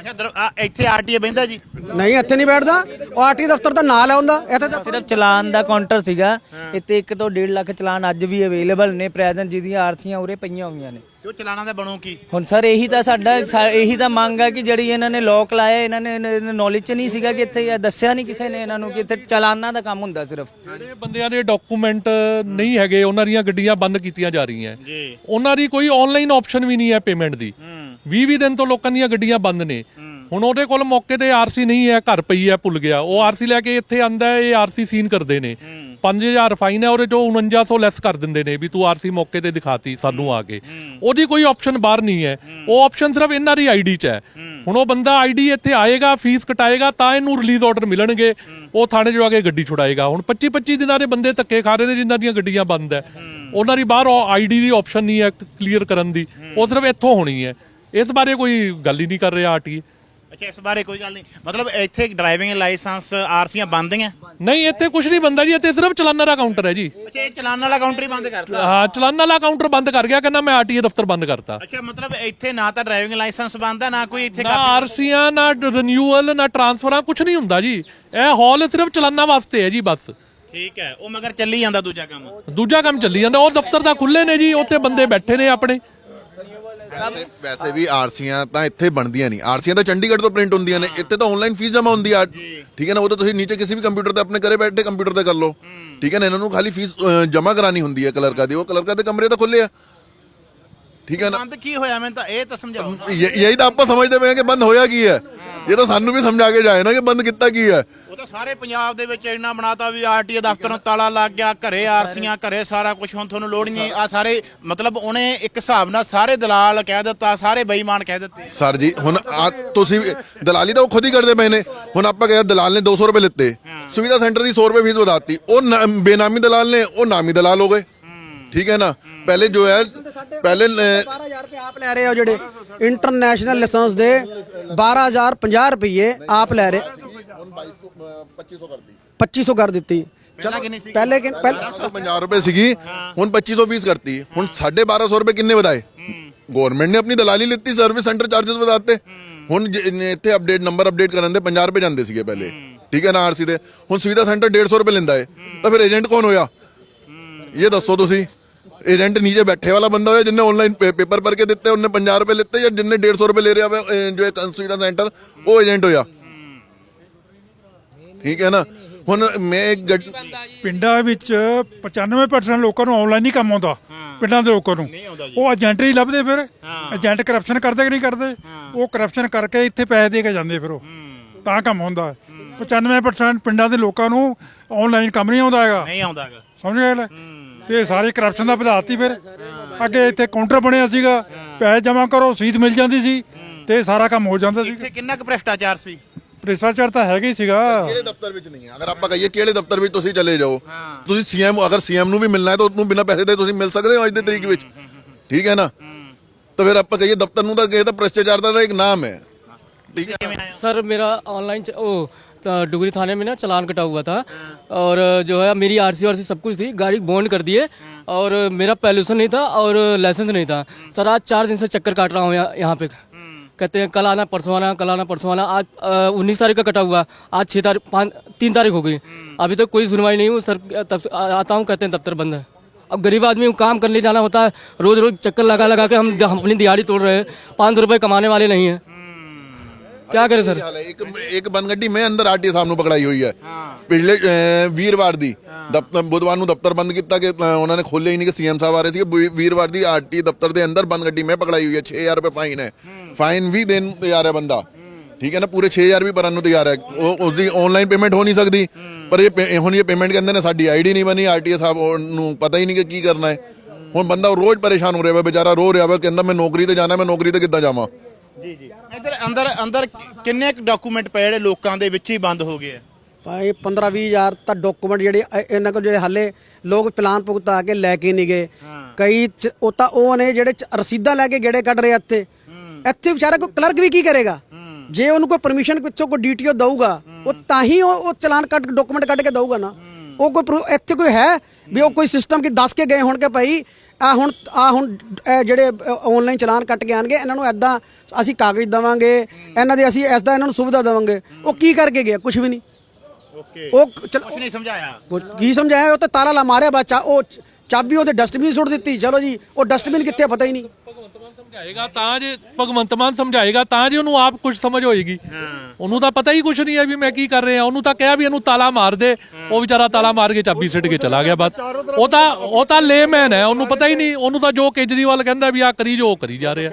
ਅੱਛਾ ਦਰ- ਆ, ਇੱਥੇ ਆਰਟੀਏ ਬਹਿੰਦਾ ਜੀ? ਨਹੀਂ ਇੱਥੇ ਨਹੀਂ ਬੈਠਦਾ। ਉਹ ਆਰਟੀ ਦਫ਼ਤਰ ਦਾ ਨਾਂ ਲਾਉਂਦਾ ਇੱਥੇ ਤਾਂ ਸਿਰਫ ਚਲਾਨ ਦਾ ਕਾਊਂਟਰ ਸੀਗਾ। ਇੱਥੇ 1 ਤੋਂ 1.5 ਲੱਖ ਚਲਾਨ ਅੱਜ ਵੀ ਅਵੇਲੇਬਲ ਨੇ। ਪ੍ਰੈਜ਼ੈਂਟ ਜਿਹਦੀਆਂ ਆਰਸੀਆਂ ਉਰੇ ਪਈਆਂ ਹੋਈਆਂ ਨੇ। ਕਿਉਂ ਚਲਾਣਾ ਦਾ ਬਣੂ ਕੀ? ਹੁਣ ਸਰ ਇਹੀ ਤਾਂ ਸਾਡਾ ਸਾ- ਇਹੀ ਤਾਂ ਮੰਗ ਹੈ ਕਿ ਜਿਹੜੀ ਇਹਨਾਂ ਨੇ ਲੋਕ ਲਾਏ ਇਹਨਾਂ ਨੇ ਨੌਲੇਜ ਚ ਨਹੀਂ ਸੀਗਾ ਕਿ ਇੱਥੇ ਇਹ ਦੱਸਿਆ ਨਹੀਂ ਕਿਸੇ ਨੇ ਇਹਨਾਂ ਨੂੰ ਕਿ ਇੱਥੇ ਚਲਾਨਾਂ ਦਾ ਕੰਮ ਹੁੰਦਾ ਸਿਰਫ। ਜਿਹੜੇ ਬੰਦਿਆਂ ਦੇ ਡਾਕੂਮੈਂਟ ਨਹੀਂ ਹੈਗੇ ਉਹਨਾਂ ਦੀਆਂ ਗੱਡੀਆਂ ਬੰਦ ਕੀਤੀਆਂ ਜਾ ਰਹੀਆਂ। ਜੀ। ਉਹਨਾਂ ਦੀ ਕੋਈ ਆਨਲਾਈਨ ਆਪਸ਼ਨ ਵੀ ਨਹੀਂ ਹੈ ਪੇਮੈਂਟ ਦੀ। 20 20 ਦਿਨ ਤੋਂ ਲੋਕਾਂ ਦੀਆਂ ਗੱਡੀਆਂ ਬੰਦ ਨੇ। ਹੁਣ ਉਹਦੇ ਕੋਲ ਮੌਕੇ ਤੇ ਆਰਸੀ ਨਹੀਂ ਹੈ ਘਰ ਪਈ ਹੈ ਭੁੱਲ ਗਿਆ। ਉਹ ਆਰਸੀ ਲੈ ਕੇ ਇੱਥੇ ਆਂਦਾ ਹੈ, ਇਹ ਆਰਸੀ ਸੀਨ ਕਰਦੇ ਨੇ। 5000 ਫਾਈਨ ਹੈ ਉਹਦੇ ਚੋਂ 4900 ਲੈਸ ਕਰ ਦਿੰਦੇ ਨੇ ਵੀ ਤੂੰ ਆਰਸੀ ਮੌਕੇ ਤੇ ਦਿਖਾਤੀ ਸਾਨੂੰ ਆ ਕੇ। ਉਹਦੀ ਕੋਈ ਆਪਸ਼ਨ ਬਾਹਰ ਨਹੀਂ ਹੈ। ਉਹ ਆਪਸ਼ਨ ਸਿਰਫ ਇਹਨਾਂ ਦੀ ਆਈਡੀ 'ਚ ਹੈ। ਹੁਣ ਉਹ ਬੰਦਾ ਆਈਡੀ ਇੱਥੇ ਆਏਗਾ ਫੀਸ ਕਟਾਏਗਾ ਤਾਂ ਇਹਨੂੰ ਰਿਲੀਜ਼ ਆਰਡਰ ਮਿਲਣਗੇ। ਉਹ ਥਾਣੇ 'ਚ ਆ ਕੇ ਗੱਡੀ ਛੁਡਾਏਗਾ। ਹੁਣ 25 25 ਦਿਨਾਂ ਦੇ ਬੰਦੇ ਧੱਕੇ ਖਾ ਰਹੇ ਨੇ ਜਿਨ੍ਹਾਂ ਦੀਆਂ ਗੱਡੀਆਂ ਬੰਦ ਹੈ। ਉਹਨਾਂ ਦੀ ਬਾਹਰ ਆਈਡੀ ਦੀ ਆਪਸ਼ਨ ਨਹੀਂ ਹੈ ਕਲੀਅਰ ਕਰਨ ਦੀ। ਉਹ ਸਿਰਫ ਇੱਥੋਂ ਹੋਣੀ ਹੈ। ਇਸ ਬਾਰੇ ਕੋਈ ਗੱਲ ਹੀ ਨਹੀਂ ਕਰ ਰਿਹਾ ਆਰਟੀ ਅੱਛਾ ਇਸ ਬਾਰੇ ਕੋਈ ਗੱਲ ਨਹੀਂ। ਮਤਲਬ ਇੱਥੇ ਡਰਾਈਵਿੰਗ ਲਾਇਸੈਂਸ ਆਰਸੀਆਂ ਬੰਦ ਦੀਆਂ ਨਹੀਂ ਇੱਥੇ ਕੁਝ ਨਹੀਂ ਬੰਦਾ ਜੀ ਇੱਥੇ ਸਿਰਫ ਚਲਾਨਾਂ ਦਾ ਕਾਊਂਟਰ ਹੈ ਜੀ। ਅੱਛਾ ਇਹ ਚਲਾਨ ਵਾਲਾ ਕਾਊਂਟਰ ਹੀ ਬੰਦ ਕਰਤਾ? ਹਾਂ ਚਲਾਨਾਂ ਵਾਲਾ ਕਾਊਂਟਰ ਬੰਦ ਕਰ ਗਿਆ ਕਹਿੰਦਾ ਮੈਂ ਆਰਟੀਏ ਦਫ਼ਤਰ ਬੰਦ ਕਰਤਾ। ਅੱਛਾ ਮਤਲਬ ਇੱਥੇ ਨਾ ਤਾਂ ਡਰਾਈਵਿੰਗ ਲਾਇਸੈਂਸ ਬੰਦ ਹੈ ਨਾ ਕੋਈ ਇੱਥੇ ਨਾ ਆਰਸੀਆਂ ਨਾ ਰਿਨਿਊਅਲ ਨਾ ਟਰਾਂਸਫਰਾਂ ਕੁਝ ਨਹੀਂ ਹੁੰਦਾ ਜੀ। ਇਹ ਹਾਲ ਸਿਰਫ ਚਲਾਨਾਂ ਵਾਸਤੇ ਹੈ ਜੀ ਬਸ। ਠੀਕ ਹੈ ਉਹ ਮਗਰ ਚੱਲੀ ਜਾਂਦਾ ਦੂਜਾ ਕੰਮ। ਦੂਜਾ ਕੰਮ ਚੱਲੀ ਜਾਂਦਾ ਉਹ ਦਫ਼ਤਰ ਦਾ ਖੁੱਲੇ ਨੇ ਜੀ ਉੱਥੇ ਬੰਦੇ ਬੈਠੇ ਨੇ ਆਪਣੇ। ਵੈਸੇ ਵੈਸੇ ਵੀ ਆਰਸੀਆਂ ਤਾਂ ਇੱਥੇ ਬਣਦੀਆਂ ਨਹੀਂ। ਆਰਸੀਆਂ ਤਾਂ ਚੰਡੀਗੜ੍ਹ ਤੋਂ ਪ੍ਰਿੰਟ ਹੁੰਦੀਆਂ ਨੇ। ਇੱਥੇ ਤਾਂ ਆਨਲਾਈਨ ਫੀਸ ਜਮਾ ਹੁੰਦੀ ਆ। ਠੀਕ ਹੈ ਨਾ? ਉਹ ਤਾਂ ਤੁਸੀਂ ਨੀਚੇ ਕਿਸੇ ਵੀ ਕੰਪਿਊਟਰ ਤੇ ਆਪਣੇ ਘਰੇ ਬੈਠੇ ਕੰਪਿਊਟਰ ਤੇ ਕਰ ਲਓ। ਠੀਕ ਹੈ ਨਾ? ਇਹਨਾਂ ਨੂੰ ਖਾਲੀ ਫੀਸ ਜਮਾ ਕਰਾਣੀ ਹੁੰਦੀ ਹੈ ਕਲਰਕਾ ਦੀ। ਉਹ ਕਲਰਕਾ ਦੇ ਕਮਰੇ ਤਾਂ ਖੁੱਲੇ ਆ। ਠੀਕ ਹੈ ਨਾ? ਬੰਦ ਕੀ ਹੋਇਆ? ਮੈਨੂੰ ਤਾਂ ਇਹ ਤਾਂ ਸਮਝਾਓ। ਇਹ- ਯਹੀ ਤਾਂ ਆਪਾਂ ਸਮਝਦੇ ਪਏ ਹਾਂ ਕਿ ਬੰਦ ਹੋਇਆ ਕੀ ਹੈ? ਇਹ ਤਾਂ ਸਾਨੂੰ ਵੀ ਸਮਝਾ ਕੇ ਜਾਏ ਨਾ ਕਿ ਬੰਦ ਕੀਤਾ ਕੀ ਹੈ। ਉਹ ਤਾਂ ਸਾਰੇ ਪੰਜਾਬ ਦੇ ਵਿੱਚ ਇੰਨਾ ਬਣਾਤਾ ਵੀ ਆਰਟੀਏ ਦਫ਼ਤਰ ਨੂੰ ਤਾਲਾ ਲੱਗ ਗਿਆ ਘਰੇ ਆਰਸੀਆਂ ਘਰੇ ਸਾਰਾ ਕੁਝ ਹੁਣ ਤੁਹਾਨੂੰ ਲੋੜ ਨਹੀਂ। ਆ ਸਾਰੇ ਮਤਲਬ ਉਹਨੇ ਇੱਕ ਹਿਸਾਬ ਨਾਲ ਸਾਰੇ ਦਲਾਲ ਕਹਿ ਦਿੱਤਾ ਸਾਰੇ ਬੇਈਮਾਨ ਕਹਿ ਦਿੱਤੇ। ਸਰ ਜੀ ਹੁਣ ਆ ਤੁਸੀਂ ਦਲਾਲੀ ਤਾਂ ਉਹ ਖੁਦ ਹੀ ਕਰਦੇ ਪਏ ਨੇ। ਹੁਣ ਆਪਾਂ ਕਹਿੰਦੇ ਦਲਾਲ ਨੇ 200 ਰੁਪਏ ਲਿੱਤੇ। ਸੁਵਿਧਾ ਸੈਂਟਰ ਦੀ 100 ਰੁਪਏ ਫੀਸ ਵਧਾਤੀ। ਉਹ ਨਾ- ਬੇਨਾਮੀ ਦਲਾਲ ਨੇ ਉਹ ਨਾਮੀ ਦਲਾਲ ਹੋ ਗਏ। ਠੀਕ ਹੈ ਨਾ? ਪਹਿਲੇ ਜੋ ਹੈ ਪਹਿਲੇ ਅ, 12000 ਰੁਪਏ ਆਪ ਲੈ ਰਹੇ ਹੋ ਜਿਹੜੇ ਇੰਟਰਨੈਸ਼ਨਲ ਲਾਇਸੈਂਸ ਦੇ 12050 ਰੁਪਏ ਆਪ ਲੈ ਰਹੇ। 2500 ਕਰ ਦਿੱਤੀ। ਪਹਿਲਾਂ ਕਿੰਨੀ ਸੀ ਪਹਿਲੇ ਕਿ ਪਹਿਲੇ 50 ਰੁਪਏ ਸੀਗੀ ਹੁਣ 2500 ਫੀਸ ਕਰਤੀ ਹੁਣ 1250 ਰੁਪਏ ਕਿੰਨੇ ਵਧਾਏ? ਗਵਰਨਮੈਂਟ ਨੇ ਆਪਣੀ ਦਲਾਲੀ ਲਿੱਤੀ ਸਰਵਿਸ ਸੈਂਟਰ ਚਾਰजेस ਵਧਾਤੇ। ਹੁਣ ਜ- ਇੱਥੇ ਅਪਡੇਟ ਨੰਬਰ ਅਪਡੇਟ ਕਰਨ ਦੇ 50 ਰੁਪਏ ਜਾਂਦੇ ਸੀਗੇ ਪਹਿਲੇ। ਠੀਕ ਹੈ ਨਾ ਆਰਸੀ ਦੇ। ਹੁਣ ਸੁਵਿਧਾ ਸੈਂਟਰ 150 ਰੁਪਏ ਲੈਂਦਾ ਹੈ ਤਾਂ ਫਿਰ ਏਜੰਟ ਕੌਣ ਹੋਇਆ? ਇਹ ਦੱਸੋ ਤੁਸੀਂ। ਏਜੰਟ ਨੀਚੇ ਬੈਠੇ ਵਾਲਾ ਬੰਦਾ ਹੋਇਆ ਜਿੰਨੇ ਆਨਲਾਈਨ ਪੇਪਰ ਭਰ ਕੇ ਦਿੱਤੇ ਉਹਨੇ 50 ਰੁਪਏ ਲਿੱਤੇ ਜਾਂ ਜਿੰਨੇ 150 ਰੁਪਏ ਲੈ ਰਿਹਾ ਵਾ, ਅਹ, ਜੋ ਹੈ ਸੁਵਿਧਾ ਸੈਂਟਰ ਉਹ ਏਜੰਟ ਹੋਇਆ। ਠੀਕ ਹੈ ਨਾ? ਹੁਣ ਮੈਂ ਇੱਕ ਗੱਡ- ਪਿੰਡਾਂ ਵਿੱਚ 95% ਲੋਕਾਂ ਨੂੰ ਆਨਲਾਈਨ ਹੀ ਕੰਮ ਆਉਂਦਾ। ਪਿੰਡਾਂ ਦੇ ਲੋਕਾਂ ਨੂੰ। ਉਹ ਏਜੰਟ ਹੀ ਲੱਭਦੇ ਫਿਰ। ਏਜੰਟ ਕਰਪਸ਼ਨ ਕਰਦੇ ਕਿ ਨਹੀਂ ਕਰਦੇ? ਉਹ ਕਰਪਸ਼ਨ ਕਰਕੇ ਇੱਥੇ ਪੈਸੇ ਦੇ ਕੇ ਜਾਂਦੇ ਫਿਰ ਉਹ। ਤਾਂ ਕੰਮ ਹੁੰਦਾ। 95% ਪਿੰਡਾਂ ਦੇ ਲੋਕਾਂ ਨੂੰ ਆਨਲਾਈਨ ਕੰਮ ਨਹੀਂ ਆਉਂਦਾ ਹੈਗਾ। ਨਹੀਂ ਆਉਂਦਾਗਾ ਸਮਝ ਗਏ ਲੈ ਤੇ ਸਾਰੇ ਕਰਪਸ਼ਨ ਦਾ ਵਧਾਤੀ ਫਿਰ। ਅੱਗੇ ਇੱਥੇ ਕਾਊਂਟਰ ਬਣਿਆ ਸੀਗਾ ਪੈਸੇ ਜਮ੍ਹਾਂ ਕਰੋ ਸੀਟ ਮਿਲ ਜਾਂਦੀ ਸੀ ਤੇ ਸਾਰਾ ਕੰਮ ਹੋ ਜਾਂਦਾ ਸੀ। ਇੱਥੇ ਕਿੰਨਾ ਕੁ ਭ੍ਰਿਸ਼ਟਾਚਾਰ ਸੀ? ਭ੍ਰਿਸ਼ਟਾਚਾਰ ਤਾਂ ਹੈਗਾ ਹੀ ਸੀਗਾ। ਕਿਹੜੇ ਦਫ਼ਤਰ ਵਿੱਚ ਨਹੀਂ ਹੈ? ਅਗਰ ਆਪਾਂ ਕਹੀਏ ਕਿਹੜੇ ਦਫ਼ਤਰ ਵਿੱਚ ਤੁਸੀਂ ਚਲੇ ਜਾਓ ਤੁਸੀਂ ਸੀਐਮ ਅਗਰ ਸੀਐਮ ਨੂੰ ਵੀ ਮਿਲਣਾ ਹੈ ਤਾਂ ਉਹਨੂੰ ਬਿਨਾਂ ਪੈਸੇ ਦੇ ਤੁਸੀਂ ਮਿਲ ਸਕਦੇ ਹੋ ਅੱਜ ਦੇ ਤਰੀਕ ਵਿੱਚ। ਠੀਕ ਹੈ ਨਾ? ਤਾਂ ਫਿਰ ਆਪਾਂ ਕਹੀਏ ਦਫ਼ਤਰ ਨੂੰ ਤਾਂ ਕਹੇ ਤਾਂ ਭ੍ਰਿਸ਼ਟਾਚਾਰ ਦਾ ਇੱਕ ਨਾਮ ਹੈ। ਸਰ ਮੇਰਾ ਆਨਲਾਈਨ ਉਹ डुगरी थाने में ना चलान कटा हुआ था। और जो है, मेरी आर सी आरसी वारसी सब कुछ थी, गाड़ी बॉन्ड कर दिए, और मेरा पॉल्यूशन नहीं था और लाइसेंस नहीं था। सर, आज चार दिन से चक्कर काट रहा हूँ यहाँ पे। कहते हैं, कल आना, परसों आना, कल आना, परसों आना, आज उन्नीस तारीख का कटा हुआ, आज छः तारीख, पाँच, तीन तारीख हो गई। अभी तक तो कोई सुनवाई नहीं हुई, सर, तब आता हूँ, कहते हैं, दफ्तर बंद है। अब गरीब आदमी को काम करने जाना होता है रोज रोज चक्कर लगा लगा के हम अपनी दिहाड़ी तोड़ रहे हैं, पाँच सौ रुपये कमाने वाले नहीं हैं। क्या करें सर ਹਾਲ ਹੈ ਇੱਕ ਇੱਕ ਬੰਦਗੱਡੀ ਮੈਂ ਅੰਦਰ ਆਰਟੀ ਸਾਹਿਬ ਨੂੰ ਪਕੜਾਈ ਹੋਈ ਹੈ ਪਿਛਲੇ ਅਹ, ਵੀਰਵਾਰ ਦੀ ਦਫ਼ਤਰ ਬੁੱਧਵਾਰ ਨੂੰ ਦਫ਼ਤਰ ਬੰਦ ਕੀਤਾ ਕਿ ਅਹ, ਉਹਨਾਂ ਨੇ ਖੋਲੇ ਹੀ ਨਹੀਂ ਕਿ ਸੀਐਮ ਸਾਹਿਬ ਆ ਰਹੇ ਸੀ ਵੀਰਵਾਰ ਦੀ ਆਰਟੀ ਦਫ਼ਤਰ ਦੇ ਅੰਦਰ ਬੰਦਗੱਡੀ ਮੈਂ ਪਕੜਾਈ ਹੋਈ ਹੈ 6000 ਰੁਪਏ ਫਾਈਨ ਹੈ ਫਾਈਨ ਵੀ ਦੇਣ ਨੂੰ ਤਿਆਰ ਹੈ ਬੰਦਾ ਠੀਕ ਹੈ ਨਾ ਪੂਰੇ 6000 ਵੀ ਭਰਨ ਨੂੰ ਤਿਆਰ ਹੈ ਉਹ ਉਸਦੀ ਆਨਲਾਈਨ ਪੇਮੈਂਟ ਹੋ ਨਹੀਂ ਸਕਦੀ ਪਰ ਇਹ ਪੇ- ਹੁਣ ਇਹ ਪੇਮੈਂਟ ਕਹਿੰਦੇ ਨੇ ਸਾਡੀ ਆਈਡੀ ਨਹੀਂ ਬਣੀ ਆਰਟੀਏ ਸਾਹਿਬ ਨੂੰ ਪਤਾ ਹੀ ਨਹੀਂ ਕਿ ਕੀ ਕਰਨਾ ਹੈ ਹੁਣ ਬੰਦਾ ਰੋਜ਼ ਪਰੇਸ਼ਾਨ ਹੋ ਰਿਹਾ ਵਾ ਵਿਚਾਰਾ ਰੋ ਰਿਹਾ ਵਾ ਕਹਿੰਦਾ ਮੈਂ ਨੌਕਰੀ ਤੇ ਜਾਣਾ ਮੈਂ ਨੌਕਰੀ ਤੇ ਕਿੱਦਾਂ ਜਾਵਾਂ ਜੀ ਜੀ। ਇੱਧਰ ਅੰਦਰ ਅੰਦਰ ਕਿੰਨੇ ਕੁ ਡਾਕੂਮੈਂਟ ਪਏ ਜਿਹੜੇ ਲੋਕਾਂ ਦੇ ਵਿੱਚ ਹੀ ਬੰਦ ਹੋ ਗਏ ਆ? ਭਾਈ 15 20000 ਤਾਂ ਡਾਕੂਮੈਂਟ ਜਿਹੜੇ ਇਹ- ਇਹਨਾਂ ਕੋਲ ਜਿਹੜੇ ਹਾਲੇ ਲੋਕ ਪਲਾਨ ਭੁਗਤਾ ਕੇ ਲੈ ਕੇ ਨਹੀਂ ਗਏ। ਕਈ ਚ- ਉਹ ਤਾਂ ਉਹ ਨੇ ਜਿਹੜੇ ਚ ਰਸੀਦਾਂ ਲੈ ਕੇ ਗੇੜੇ ਕੱਢ ਰਹੇ ਆ ਇੱਥੇ। ਇੱਥੇ ਵਿਚਾਰਾ ਕੋਈ ਕਲਰਕ ਵੀ ਕੀ ਕਰੇਗਾ? ਜੇ ਉਹਨੂੰ ਕੋਈ ਪਰਮਿਸ਼ਨ ਪਿੱਛੋਂ ਕੋਈ ਡੀਟੀਓ ਦਊਗਾ ਉਹ ਤਾਂ ਹੀ ਉਹ ਉਹ ਚਲਾਨ ਕੱਢ ਡਾਕੂਮੈਂਟ ਕੱਢ ਕੇ ਦਊਗਾ ਨਾ। ਉਹ ਕੋਈ ਇੱਥੇ ਕੋਈ ਹੈ ਵੀ ਉਹ ਕੋਈ ਸਿਸਟਮ ਕੀ ਦੱਸ ਕੇ ਗਏ ਹੋਣ ਕਿ ਭਾਈ ਆ ਹੁਣ ਆ ਹੁਣ ਇਹ ਜਿਹੜੇ ਆਨਲਾਈਨ ਚਲਾਨ ਕੱਟ ਕੇ ਆਣਗੇ ਇਹਨਾਂ ਨੂੰ ਐਦਾਂ ਅਸੀਂ ਕਾਗਜ਼ ਦਵਾਂਗੇ ਇਹਨਾਂ ਦੇ ਅਸੀਂ ਐਸਦਾ ਇਹਨਾਂ ਨੂੰ ਸੁਵਿਧਾ ਦਵਾਂਗੇ। ਉਹ ਕੀ ਕਰਕੇ ਗਿਆ? ਕੁਝ ਵੀ ਨਹੀਂ। ਓਕੇ ਉਹ ਚਲ ਕੁਝ ਨਹੀਂ ਸਮਝਾਇਆ। ਕੀ ਸਮਝਾਇਆ? ਉਹ ਤਾਂ ਤਾਲਾ ਲਾ ਮਾਰਿਆ ਬੱਚਾ। ਉਹ ਚਾਬੀ ਉਹਦੇ ਡਸਟਬਿਨ ਸੁੱਟ ਦਿੱਤੀ। ਚਲੋ ਜੀ ਉਹ ਡਸਟਬਿਨ ਕਿੱਥੇ ਪਤਾ ਹੀ ਨਹੀਂ। ਸਮਝਾਏਗਾ ਤਾਂ ਜੇ ਭਗਵੰਤ ਮਾਨ ਸਮਝਾਏਗਾ ਤਾਂ ਜੇ ਉਹਨੂੰ ਆਪ ਕੁਝ ਸਮਝ ਹੋਏਗੀ। ਉਹਨੂੰ ਤਾਂ ਪਤਾ ਹੀ ਕੁਝ ਨਹੀਂ ਹੈ ਵੀ ਮੈਂ ਕੀ ਕਰ ਰਿਹਾ। ਉਹਨੂੰ ਤਾਂ ਕਿਹਾ ਵੀ ਇਹਨੂੰ ਤਾਲਾ ਮਾਰ ਦੇ। ਉਹ ਵਿਚਾਰਾ ਤਾਲਾ ਮਾਰ ਕੇ ਚਾਬੀ ਸਿੱਟ ਕੇ ਚਲਾ ਗਿਆ ਬਸ। ਉਹ ਤਾਂ ਉਹ ਤਾਂ ਲੇਮੈਨ ਹੈ। ਉਹਨੂੰ ਪਤਾ ਹੀ ਨਹੀਂ। ਉਹਨੂੰ ਤਾਂ ਜੋ ਕੇਜਰੀਵਾਲ ਕਹਿੰਦਾ ਵੀ ਆ ਕਰੀ ਜੋ ਉਹ ਕਰੀ ਜਾ ਰਿਹਾ।